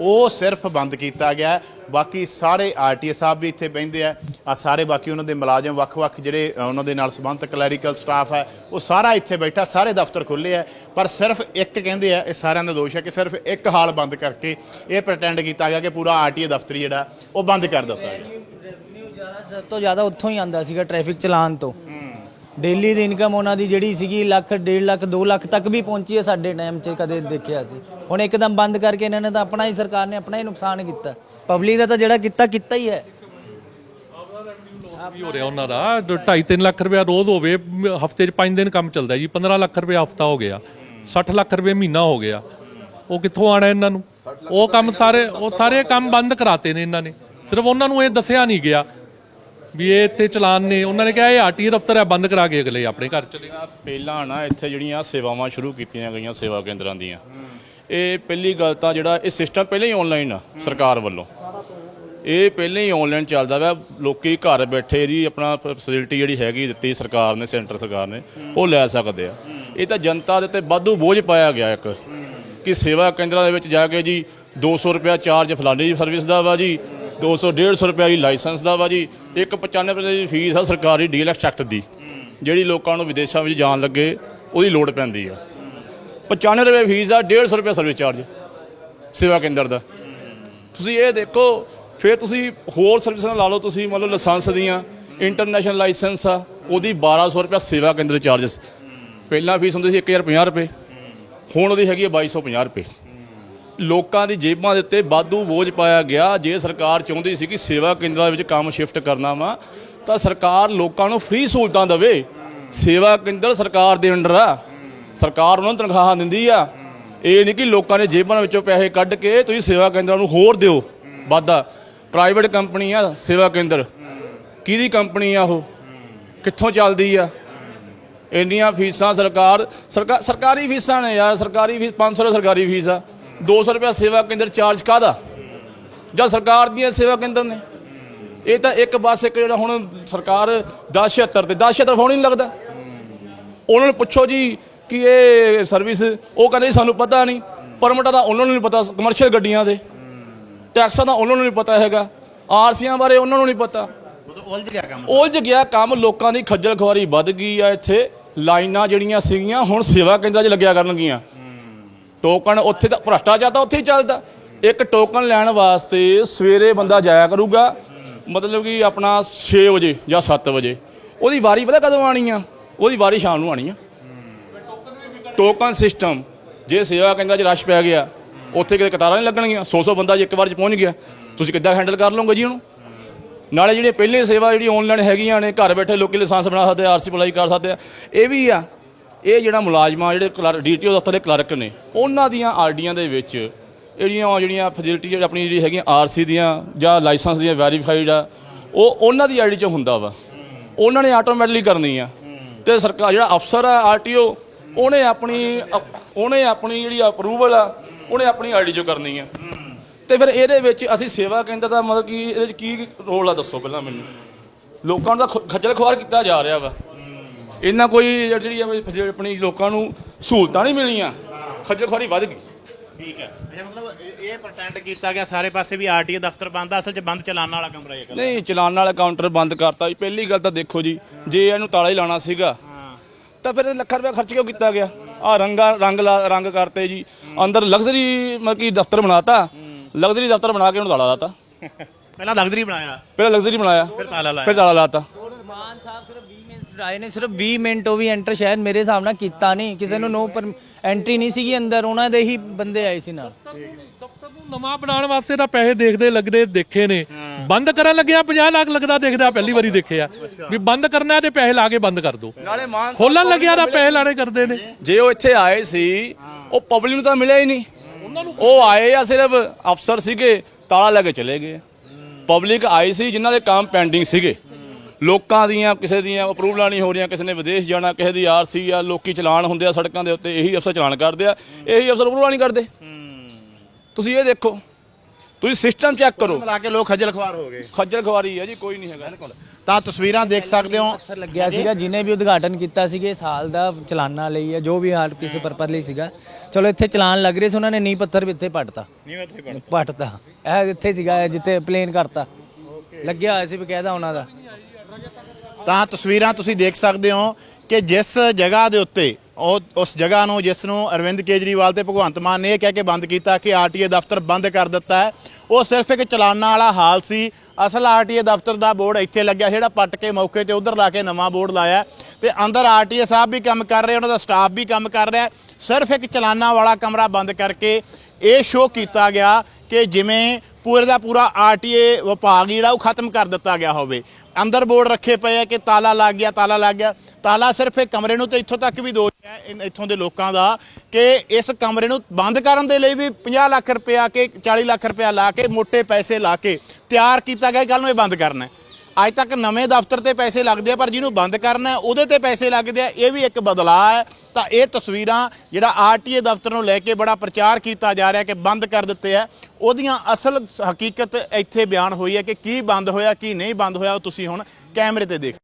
ਉਹ ਸਿਰਫ ਬੰਦ ਕੀਤਾ ਗਿਆ ਬਾਕੀ ਸਾਰੇ ਆਰਟੀਏ ਸਾਹਿਬ ਵੀ ਇੱਥੇ ਬਹਿੰਦੇ ਆ। ਆ ਸਾਰੇ ਬਾਕੀ ਉਹਨਾਂ ਦੇ ਮੁਲਾਜ਼ਮ, ਵੱਖ-ਵੱਖ ਜਿਹੜੇ ਉਹਨਾਂ ਦੇ ਨਾਲ ਸੰਬੰਧਿਤ ਕਲੈਰੀਕਲ ਸਟਾਫ ਹੈ, ਉਹ ਸਾਰਾ ਇੱਥੇ ਬੈਠਾ, ਸਾਰੇ ਦਫ਼ਤਰ ਖੁੱਲੇ ਆ। ਪਰ ਸਿਰਫ ਇੱਕ ਕਹਿੰਦੇ ਆ, ਇਹ ਸਾਰਿਆਂ ਦਾ ਦੋਸ਼ ਹੈ ਕਿ ਸਿਰਫ ਇੱਕ ਹਾਲ ਬੰਦ ਕਰਕੇ ਇਹ ਪ੍ਰਟੈਂਡ ਕੀਤਾ ਗਿਆ ਕਿ ਪੂਰਾ ਆਰਟੀਏ ਦਫ਼ਤਰ ਜਿਹੜਾ, ਉਹ ਬੰਦ ਕਰ ਦਿੱਤਾ ਗਿਆ। ਸਭ ਤੋਂ ਜ਼ਿਆਦਾ ਉੱਥੋਂ ਹੀ ਆਂਦਾ ਸੀਗਾ ਟ੍ਰੈਫਿਕ ਚਲਾਨ ਤੋਂ। ਡੇਲੀ ਦੀ ਇਨਕਮ ਉਹਨਾਂ ਦੀ ਜਿਹੜੀ ਸੀਗੀ ਲੱਖ 1.5 ਲੱਖ 2 ਲੱਖ ਤੱਕ ਵੀ ਪਹੁੰਚੀ ਹੈ ਸਾਡੇ ਟਾਈਮ 'ਚ ਕਦੇ ਦੇਖਿਆ ਸੀ। ਹੁਣ ਇੱਕਦਮ ਬੰਦ ਕਰਕੇ ਇਹਨਾਂ ਨੇ ਤਾਂ ਆਪਣਾ ਹੀ ਸਰਕਾਰ ਨੇ ਆਪਣਾ ਹੀ ਨੁਕਸਾਨ ਕੀਤਾ। ਪਬਲਿਕ ਦਾ ਤਾਂ ਜਿਹੜਾ ਕੀਤਾ ਕੀਤਾ ਹੀ ਹੈ। ਵੀ ਹੋ ਰਿਹਾ ਉਹਨਾਂ ਦਾ। 2.5 ਲੱਖ ਰੁਪਇਆ ਰੋਜ਼ ਹੋਵੇ ਹਫ਼ਤੇ 'ਚ 5 ਦਿਨ ਕੰਮ ਚੱਲਦਾ ਜੀ। 15 ਲੱਖ ਰੁਪਇਆ ਹਫਤਾ ਹੋ ਗਿਆ। 60 ਲੱਖ ਰੁਪਏ ਮਹੀਨਾ ਹੋ ਗਿਆ। ਉਹ ਕਿੱਥੋਂ ਆਣਾ ਇਹਨਾਂ ਨੂੰ? ਉਹ ਕੰਮ ਸਾਰੇ ਉਹ ਸਾਰੇ ਕੰਮ ਬੰਦ ਕਰਾਤੇ ਨੇ ਇਹਨਾਂ ਨੇ। ਸਿਰਫ ਉਹਨਾਂ ਨੂੰ ਇਹ ਦੱਸਿਆ ਨਹੀਂ ਗਿਆ ਵੀ ਇਹ ਇੱਥੇ ਚਲਾਨ ਨੇ। ਉਹਨਾਂ ਨੇ ਕਿਹਾ ਇਹ ਆਰਟੀਏ ਦਫ਼ਤਰ ਹੈ, ਬੰਦ ਕਰਾ ਕੇ ਅਗਲੇ ਆਪਣੇ ਘਰ ਚਲੇ ਗਏ। ਪਹਿਲਾਂ ਨਾ ਇੱਥੇ ਜਿਹੜੀਆਂ ਸੇਵਾਵਾਂ ਸ਼ੁਰੂ ਕੀਤੀਆਂ ਗਈਆਂ ਸੇਵਾ ਕੇਂਦਰਾਂ ਦੀਆਂ। ਇਹ ਪਹਿਲੀ ਗੱਲ ਤਾਂ ਜਿਹੜਾ ਇਹ ਸਿਸਟਮ ਪਹਿਲਾਂ ਹੀ ਆਨਲਾਈਨ ਆ ਸਰਕਾਰ ਵੱਲੋਂ। ਇਹ ਪਹਿਲਾਂ ਹੀ ਆਨਲਾਈਨ ਚੱਲਦਾ ਵਾ ਲੋਕੀ ਘਰ ਬੈਠੇ ਜੀ ਆਪਣਾ ਫੈਸਿਲਿਟੀ ਜਿਹੜੀ ਹੈਗੀ ਦਿੱਤੀ ਸਰਕਾਰ ਨੇ ਸੈਂਟਰ ਸਰਕਾਰ ਨੇ, ਉਹ ਲੈ ਸਕਦੇ ਆ। ਇਹ ਤਾਂ ਜਨਤਾ ਦੇ ਉੱਤੇ ਵਾਧੂ ਬੋਝ ਪਾਇਆ ਗਿਆ ਇੱਕ। ਕਿ ਸੇਵਾ ਕੇਂਦਰਾਂ ਦੇ ਵਿੱਚ ਜਾ ਕੇ ਜੀ 200 ਰੁਪਿਆ ਚਾਰਜ ਫਲਾਣੀ ਸਰਵਿਸ ਦਾ ਵਾ ਜੀ 200 150 ਰੁਪਿਆ ਜੀ ਲਾਇਸੈਂਸ ਦਾ ਵਾ ਜੀ। ਇੱਕ 95% ਦੀ ਫੀਸ ਆ ਸਰਕਾਰੀ ਡੀਲ ਐਕਟ ਦੀ, ਜਿਹੜੀ ਲੋਕਾਂ ਨੂੰ ਵਿਦੇਸ਼ਾਂ ਵਿੱਚ ਜਾਣ ਲੱਗੇ, ਉਹਦੀ ਲੋੜ ਪੈਂਦੀ ਆ। 95 ਰੁਪਏ ਫੀਸ ਆ 150 ਰੁਪਏ ਸਰਵਿਸ ਚਾਰਜ, ਸੇਵਾ ਕੇਂਦਰ ਦਾ। ਤੁਸੀਂ ਇਹ ਦੇਖੋ, ਫਿਰ ਤੁਸੀਂ ਹੋਰ ਸਰਵਿਸਾਂ ਲਾ ਲਓ, ਤੁਸੀਂ ਮੰਨ ਲਓ ਲਾਇਸੈਂਸ ਦੀਆਂ, ਇੰਟਰਨੈਸ਼ਨਲ ਲਾਇਸੈਂਸ ਆ, ਉਹਦੀ 1200 ਰੁਪਏ ਸੇਵਾ ਕੇਂਦਰ ਚਾਰਜਸ। ਪਹਿਲਾਂ ਫੀਸ ਹੁੰਦੀ ਸੀ 1050 ਰੁਪਏ, ਹੁਣ ਉਹਦੀ ਹੈਗੀ ਹੈ 2250 ਰੁਪਏ। ਲੋਕਾਂ ਦੀ ਜੇਬਾਂ ਦੇ ਉੱਤੇ ਵਾਧੂ ਬੋਝ ਪਾਇਆ ਗਿਆ। ਜੇ ਸਰਕਾਰ ਚਾਹੁੰਦੀ ਸੀ ਕਿ ਸੇਵਾ ਕੇਂਦਰਾਂ ਵਿੱਚ ਕੰਮ ਸ਼ਿਫਟ ਕਰਨਾ ਵਾ, ਤਾਂ ਸਰਕਾਰ ਲੋਕਾਂ ਨੂੰ ਫ੍ਰੀ ਸਹੂਲਤਾਂ ਦੇਵੇ। ਸੇਵਾ ਕੇਂਦਰ ਸਰਕਾਰ ਦੇ ਅੰਡਰ ਆ। ਸਰਕਾਰ ਉਹਨਾਂ ਨੂੰ ਤਨਖਾਹਾਂ ਦਿੰਦੀ ਆ। ਇਹ ਨਹੀਂ ਕਿ ਲੋਕਾਂ ਦੇ ਜੇਬਾਂ ਵਿੱਚੋਂ ਪੈਸੇ ਕੱਢ ਕੇ ਤੁਸੀਂ ਸੇਵਾ ਕੇਂਦਰਾਂ ਨੂੰ ਹੋਰ ਦਿਓ। ਵਾਧਾ। ਪ੍ਰਾਈਵੇਟ ਕੰਪਨੀ ਆ, ਸੇਵਾ ਕੇਂਦਰ। ਕਿਹਦੀ ਕੰਪਨੀ ਆ ਉਹ? ਕਿੱਥੋਂ ਚੱਲਦੀ ਆ? ਇੰਨੀਆਂ ਫੀਸਾਂ ਸਰਕਾਰ, ਸਰਕਾ- ਸਰਕਾਰੀ ਫੀਸਾਂ ਨੇ ਯਾਰ, ਸਰਕਾਰੀ ਫੀਸ 500 ਰੁਪਏ ਸਰਕਾਰੀ ਫੀਸ ਆ। 200 ਰੁਪਏ ਸੇਵਾ ਕੇਂਦਰ ਚਾਰਜ ਕਾਹਦਾ? ਜਾਂ ਸਰਕਾਰ ਦੀਆਂ ਸੇਵਾ ਕੇਂਦਰ ਨੇ? ਇਹ ਤਾਂ ਇੱਕ ਬਸ ਇੱਕ ਜਿਹੜਾ ਹੁਣ ਸਰਕਾਰ 1076 ਤੇ 1076 ਫੋਨ ਹੀ ਨਹੀਂ ਲੱਗਦਾ। ਉਹਨਾਂ ਨੂੰ ਪੁੱਛੋ ਜੀ ਕਿ ਇਹ ਸਰਵਿਸ ਉਹ ਕਹਿੰਦੇ ਸਾਨੂੰ ਪਤਾ ਨਹੀਂ। ਪਰਮਿਟਾਂ ਦਾ ਉਹਨਾਂ ਨੂੰ ਨਹੀਂ ਪਤਾ ਕਮਰਸ਼ੀਅਲ ਗੱਡੀਆਂ ਦੇ। ਟੈਕਸਾਂ ਦਾ ਉਹਨਾਂ ਨੂੰ ਨਹੀਂ ਪਤਾ ਹੈਗਾ। ਆਰਸੀਆਂ ਬਾਰੇ ਉਹਨਾਂ ਨੂੰ ਨਹੀਂ ਪਤਾ। ਉਲਝ ਗਿਆ ਕੰਮ। ਉਲਝ ਗਿਆ ਕੰਮ ਲੋਕਾਂ ਦੀ ਖੱਜਲ ਖੁਆਰੀ ਵੱਧ ਗਈ ਆ ਇੱਥੇ। ਲਾਈਨਾਂ ਜਿਹੜੀਆਂ ਸੀਗੀਆਂ ਹੁਣ ਸੇਵਾ ਕੇਂਦਰਾਂ 'ਚ ਲੱਗਿਆ ਕਰਨਗੀਆਂ। ਟੋਕਨ ਉੱਥੇ ਤਾਂ ਭ੍ਰਸ਼ਟਾਚਾਰ ਤਾਂ ਉੱਥੇ ਹੀ ਚੱਲਦਾ। ਇੱਕ ਟੋਕਨ ਲੈਣ ਵਾਸਤੇ ਸਵੇਰੇ ਬੰਦਾ ਜਾਇਆ ਕਰੂਗਾ, ਮਤਲਬ ਕਿ ਆਪਣਾ 6 ਵਜੇ ਜਾਂ 7 ਵਜੇ। ਉਹਦੀ ਵਾਰੀ ਪਤਾ ਕਦੋਂ ਆਣੀ ਆ? ਉਹਦੀ ਵਾਰੀ ਸ਼ਾਮ ਨੂੰ ਆਣੀ ਆ। ਟੋਕਨ ਸਿਸਟਮ, ਜੇ ਸੇਵਾ ਕੇਂਦਰਾਂ 'ਚ ਰਸ਼ ਪੈ ਗਿਆ, ਉੱਥੇ ਕਿਤੇ ਕਤਾਰਾਂ ਨਹੀਂ ਲੱਗਣਗੀਆਂ। 100-100 ਬੰਦਾ ਜੇ ਇੱਕ ਵਾਰ 'ਚ ਪਹੁੰਚ ਗਿਆ, ਤੁਸੀਂ ਕਿੱਦਾਂ ਹੈਂਡਲ ਕਰ ਲਓਗੇ ਜੀ ਉਹਨੂੰ? ਨਾਲੇ ਜਿਹੜੀਆਂ ਪਹਿਲੇ ਸੇਵਾ ਜਿਹੜੀ ਆਨਲਾਈਨ ਹੈਗੀਆਂ ਨੇ, ਘਰ ਬੈਠੇ ਲੋਕੀ ਲਾਇਸੈਂਸ ਬਣਾ ਸਕਦੇ ਆ ਆਰਸੀ ਅਪਲਾਈ ਕਰ ਸਕਦੇ ਆ, ਇਹ ਵੀ ਆ। ਇਹ ਜਿਹੜਾ ਮੁਲਾਜ਼ਮਾਂ, ਜਿਹੜੇ ਕਲਰ ਡੀਟੀਓ ਦਫ਼ਤਰ ਦੇ ਕਲਰਕ ਨੇ, ਉਹਨਾਂ ਦੀਆਂ ਆਰਡੀਆਂ ਦੇ ਵਿੱਚ ਜਿਹੜੀਆਂ ਜਿਹੜੀਆਂ ਫੈਸਿਲਿਟੀ ਜਿਹੜੀ ਆਪਣੀ ਜਿਹੜੀ ਹੈਗੀਆਂ ਆਰਸੀ ਦੀਆਂ ਜਾਂ ਲਾਇਸੈਂਸ ਦੀਆਂ ਵੈਰੀਫਾਈਡ ਆ ਉਹ ਉਹਨਾਂ ਦੀ ਆਈਡੀ 'ਚ ਹੁੰਦਾ ਵਾ। ਉਹਨਾਂ ਨੇ ਆਟੋਮੈਟਿਕਲੀ ਕਰਨੀ ਆ। ਤੇ ਸਰਕਾਰ ਜਿਹੜਾ ਅਫਸਰ ਆ ਆਰਟੀਓ ਉਹਨੇ ਆਪਣੀ ਅਪ- ਉਹਨੇ ਆਪਣੀ ਜਿਹੜੀ ਅਪਰੂਵਲ ਆ, ਉਹਨੇ ਆਪਣੀ ਆਈਡੀ 'ਚੋਂ ਕਰਨੀ ਆ। ਤੇ ਫਿਰ ਇਹਦੇ ਵਿੱਚ ਅਸੀਂ ਸੇਵਾ ਕੇਂਦਰ ਦਾ ਮਤਲਬ ਕਿ, ਇਹਦੇ 'ਚ ਕੀ ਰੋਲ ਆ ਦੱਸੋ ਪਹਿਲਾਂ ਮੈਨੂੰ। ਲੋਕਾਂ ਨੂੰ ਤਾਂ ਖ- ਖੱਜਲ ਖੁਆਰ ਕੀਤਾ ਜਾ ਰਿਹਾ ਵਾ। ਇਹਨਾਂ ਕੋਈ ਜਿਹੜੀ ਆ ਵੀ ਆਪਣੀ ਲੋਕਾਂ ਨੂੰ ਸਹੂਲਤਾਂ ਨਹੀਂ ਮਿਲੀਆਂ ਖੱਜਲ ਖੁਆਰੀ ਵੱਧ ਗਈ। ਠੀਕ ਹੈ। ਅੱਛਾ ਮਤਲਬ ਇਹ- ਇਹ ਪ੍ਰਟੈਂਡ ਕੀਤਾ ਗਿਆ ਸਾਰੇ ਪਾਸੇ ਵੀ ਆਰਟੀਏ ਦਫ਼ਤਰ ਬੰਦ ਆ ਅਸਲ 'ਚ ਬੰਦ ਚਲਾਨ ਵਾਲਾ ਕਮਰਾ ਇਹ ਗੱਲ ਨਹੀਂ ਚਲਾਨ ਵਾਲਾ ਕਾਊਂਟਰ ਬੰਦ ਕਰਤਾ ਜੀ। ਪਹਿਲੀ ਗੱਲ ਤਾਂ ਦੇਖੋ ਜੀ ਜੇ ਇਹਨੂੰ ਤਾਲਾ ਹੀ ਲਾਣਾ ਸੀਗਾ ਤਾਂ ਫਿਰ ਇਹ ਲੱਖਾਂ ਰੁਪਏ ਖਰਚ ਕਿਉਂ ਕੀਤਾ ਗਿਆ? ਆ ਰੰਗਾ ਰੰਗ ਲਾ- ਰੰਗ ਕਰਤੇ ਜੀ। ਅੰਦਰ ਲਗਜ਼ਰੀ ਮਤਲਬ ਕਿ ਦਫ਼ਤਰ ਬਣਾਤਾ ਲਗਜ਼ਰੀ ਦਫ਼ਤਰ ਬਣਾ ਕੇ ਉਹਨੂੰ ਤਾਲਾ ਲਾਤਾ। ਪਹਿਲਾਂ ਲਗਜ਼ਰੀ ਬਣਾਇਆ। ਪਹਿਲਾਂ ਲਗਜ਼ਰੀ ਬਣਾਇਆ ਫਿਰ ਤਾਲਾ ਲਾਇਆ। ਫਿਰ ਤਾਲਾ ਲਾਤਾ। ਮਾਨ ਸਾਹਿਬ ਸਿਰਫ 20 ਮਿੰਟ ਆਏ ਨੇ ਸਿਰਫ 20 ਮਿੰਟ ਉਹ ਵੀ ਐਂਟਰ ਸ਼ਾਇਦ ਮੇਰੇ ਹਿਸਾਬ ਨਾਲ ਕੀਤਾ ਨਹੀਂ ਕਿਸੇ ਨੂੰ ਨੋ ਪਰ ਐਂਟਰੀ ਨਹੀਂ ਸੀਗੀ ਅੰਦਰ ਉਹਨਾਂ ਦੇ ਹੀ ਬੰਦੇ ਆਏ ਸੀ ਨਾਲ। ਦਫ਼ਤਰ ਨੂੰ ਨਵਾਂ ਬਣਾਉਣ ਵਾਸਤੇ ਤਾਂ ਪੈਸੇ ਦੇਖਦੇ ਲੱਗਦੇ ਦੇਖੇ ਨੇ। ਬੰਦ ਕਰਨ ਲੱਗਿਆ 50 ਲੱਖ ਲੱਗਦਾ ਦੇਖਦਾ ਪਹਿਲੀ ਵਾਰੀ ਦੇਖਿਆ ਵੀ ਬੰਦ ਕਰਨਾ ਤੇ ਪੈਸੇ ਲਾ ਕੇ ਬੰਦ ਕਰ ਦੋ। ਨਾਲੇ ਮਾਨ ਸਾਹਿਬ ਖੋਲਣ ਲੱਗਿਆ ਤਾਂ ਪੈਸੇ ਲਾਣੇ ਕਰਦੇ ਨੇ। ਜੇ ਉਹ ਇੱਥੇ ਆਏ ਸੀ ਉਹ ਪਬਲਿਕ ਨੂੰ ਤਾਂ ਮਿਲਿਆ ਹੀ ਨਹੀਂ। ਉਹ ਆਏ ਆ ਸਿਰਫ ਅਫਸਰ ਸੀਗੇ ਤਾਲਾ ਲੈ ਕੇ ਚਲੇ ਗਏ। ਪਬਲਿਕ ਆਈ ਸੀ ਜਿਨ੍ਹਾਂ ਦੇ ਕੰਮ ਪੈਂਡਿੰਗ ਸੀਗੇ। ਲੋਕਾਂ ਦੀਆਂ ਕਿਸੇ ਦੀਆਂ ਅਪਰੂਵਲਾਂ ਨਹੀਂ ਹੋ ਰਹੀਆਂ ਕਿਸੇ ਨੇ ਵਿਦੇਸ਼ ਜਾਣਾ ਕਿਸੇ ਦੀ ਆਰਸੀ ਆ ਲੋਕੀ ਚਲਾਨ ਹੁੰਦੇ ਆ ਸੜਕਾਂ ਦੇ ਉੱਤੇ ਇਹੀ ਅਫਸਰ ਚਲਾਨ ਕਰਦੇ ਆ ਇਹੀ ਅਫਸਰ ਅਪਰੂਵਲਾਂ ਨਹੀਂ ਕਰਦੇ। ਤੁਸੀਂ ਇਹ ਦੇਖੋ ਤੁਸੀਂ ਸਿਸਟਮ ਚੈੱਕ ਕਰੋ। ਮਿਲਾ ਕੇ ਲੋਕ ਖੱਜਲ ਖੁਆਰ ਹੋ ਗਏ। ਖੱਜਲ ਖਵਾਰੀ ਹੈ ਜੀ ਕੋਈ ਨਹੀਂ ਹੈਗਾ। ਤਾਂ ਤਸਵੀਰਾਂ ਦੇਖ ਸਕਦੇ ਹੋ। ਪੱਥਰ ਲੱਗਿਆ ਸੀਗਾ ਜਿਹਨੇ ਵੀ ਉਦਘਾਟਨ ਕੀਤਾ ਸੀਗੇ ਸਾਲ ਦਾ ਚਲਾਨਾ ਲਈ ਹੈ ਜੋ ਵੀ ਹਾਲ ਕਿਸੇ ਪਰਪਸ ਲਈ ਸੀਗਾ। ਚਲੋ ਇੱਥੇ ਚਲਾਨ ਲੱਗ ਰਹੇ ਸੀ ਉਹਨਾਂ ਨੇ ਨੀ ਪੱਥਰ ਵੀ ਇੱਥੇ ਪੱਟਤਾ। ਪੱਟਤਾ। ਇਹ ਇੱਥੇ ਸੀਗਾ ਇਹ ਜਿੱਥੇ ਪਲੇਨ ਕਰਤਾ ਲੱਗਿਆ ਹੋਇਆ ਸੀ ਬਕਾਇਦਾ ਉਹਨਾਂ ਦਾ। ਤਾਂ ਤਸਵੀਰਾਂ ਤੁਸੀਂ ਦੇਖ ਸਕਦੇ ਹੋ ਕਿ ਜਿਸ ਜਗ੍ਹਾ ਦੇ ਉੱਤੇ, ਉਹ, ਉਸ ਜਗ੍ਹਾ ਨੂੰ, ਜਿਸ ਨੂੰ ਅਰਵਿੰਦ ਕੇਜਰੀਵਾਲ ਤੇ ਭਗਵੰਤ ਮਾਨ ਨੇ ਇਹ ਕਹਿ ਕੇ ਬੰਦ ਕੀਤਾ ਕਿ ਆਰਟੀਏ ਦਫ਼ਤਰ ਬੰਦ ਕਰ ਦਿੱਤਾ ਹੈ। ਉਹ ਸਿਰਫ ਇੱਕ ਚਲਾਨਾ ਵਾਲਾ ਹਾਲ ਸੀ। ਅਸਲ ਆਰਟੀਏ ਦਫ਼ਤਰ ਦਾ ਬੋਰਡ ਇੱਥੇ ਲੱਗਿਆ, ਜਿਹੜਾ ਪੱਟ ਕੇ ਮੌਕੇ ਤੇ ਉਧਰ ਲਾ ਕੇ ਨਵਾਂ ਬੋਰਡ ਲਾਇਆ ਤੇ ਅੰਦਰ ਆਰਟੀਏ ਸਾਹਿਬ ਵੀ ਕੰਮ ਕਰ ਰਹੇ, ਉਹਨਾਂ ਦਾ ਸਟਾਫ ਵੀ ਕੰਮ ਕਰ ਰਿਹਾ ਸਿਰਫ ਇੱਕ ਚਲਾਨਾ ਵਾਲਾ ਕਮਰਾ ਬੰਦ ਕਰਕੇ ਇਹ ਸ਼ੋਅ ਕੀਤਾ ਗਿਆ ਕਿ ਜਿਵੇਂ ਪੂਰੇ ਦਾ ਪੂਰਾ ਆਰਟੀਏ ਵਿਭਾਗ ਜਿਹੜਾ ਉਹ ਖਤਮ ਕਰ ਦਿੱਤਾ ਗਿਆ ਹੋਵੇ। ਅੰਦਰ ਬੋਰਡ ਰੱਖੇ ਪਏ ਆ ਕਿ ਤਾਲਾ ਲੱਗ ਗਿਆ, ਤਾਲਾ ਲੱਗ ਗਿਆ। ਤਾਲਾ ਸਿਰਫ ਇਹ ਕਮਰੇ ਨੂੰ ਤੇ ਇੱਥੋਂ ਤੱਕ ਵੀ ਦੋਸ਼ ਹੈ ਇੱਥੋਂ ਦੇ ਲੋਕਾਂ ਦਾ ਕਿ ਇਸ ਕਮਰੇ ਨੂੰ ਬੰਦ ਕਰਨ ਦੇ ਲਈ ਵੀ 50 ਲੱਖ ਰੁਪਇਆ ਕਿ 40 ਲੱਖ ਰੁਪਇਆ ਲਾ ਕੇ, ਮੋٹے ਪੈਸੇ ਲਾ ਕੇ ਤਿਆਰ ਕੀਤਾ ਗਿਆ ਕੱਲ ਨੂੰ ਇਹ ਬੰਦ ਕਰਨਾ ਅੱਜ ਤੱਕ ਨਵੇਂ ਦਫ਼ਤਰ ਤੇ ਪੈਸੇ ਲੱਗਦੇ ਆ, ਪਰ ਜਿਹਨੂੰ ਬੰਦ ਕਰਨਾ ਉਹਦੇ ਤੇ ਪੈਸੇ ਲੱਗਦੇ ਆ। ਇਹ ਵੀ ਇੱਕ ਬਦਲਾਅ ਹੈ। ਤਾਂ ਇਹ ਤਸਵੀਰਾਂ ਜਿਹੜਾ ਆਰਟੀਏ ਦਫ਼ਤਰ ਨੂੰ ਲੈ ਕੇ ਬੜਾ ਪ੍ਰਚਾਰ ਕੀਤਾ ਜਾ ਰਿਹਾ ਕਿ ਬੰਦ ਕਰ ਦਿੱਤੇ ਆ। ਉਹਦੀਆਂ ਅਸਲ ਹਕੀਕਤ ਇੱਥੇ ਬਿਆਨ ਹੋਈ ਹੈ ਕਿ ਕੀ ਬੰਦ ਹੋਇਆ, ਕੀ ਨਹੀਂ ਬੰਦ ਹੋਇਆ, ਉਹ ਤੁਸੀਂ ਹੁਣ ਕੈਮਰੇ ਤੇ ਦੇਖ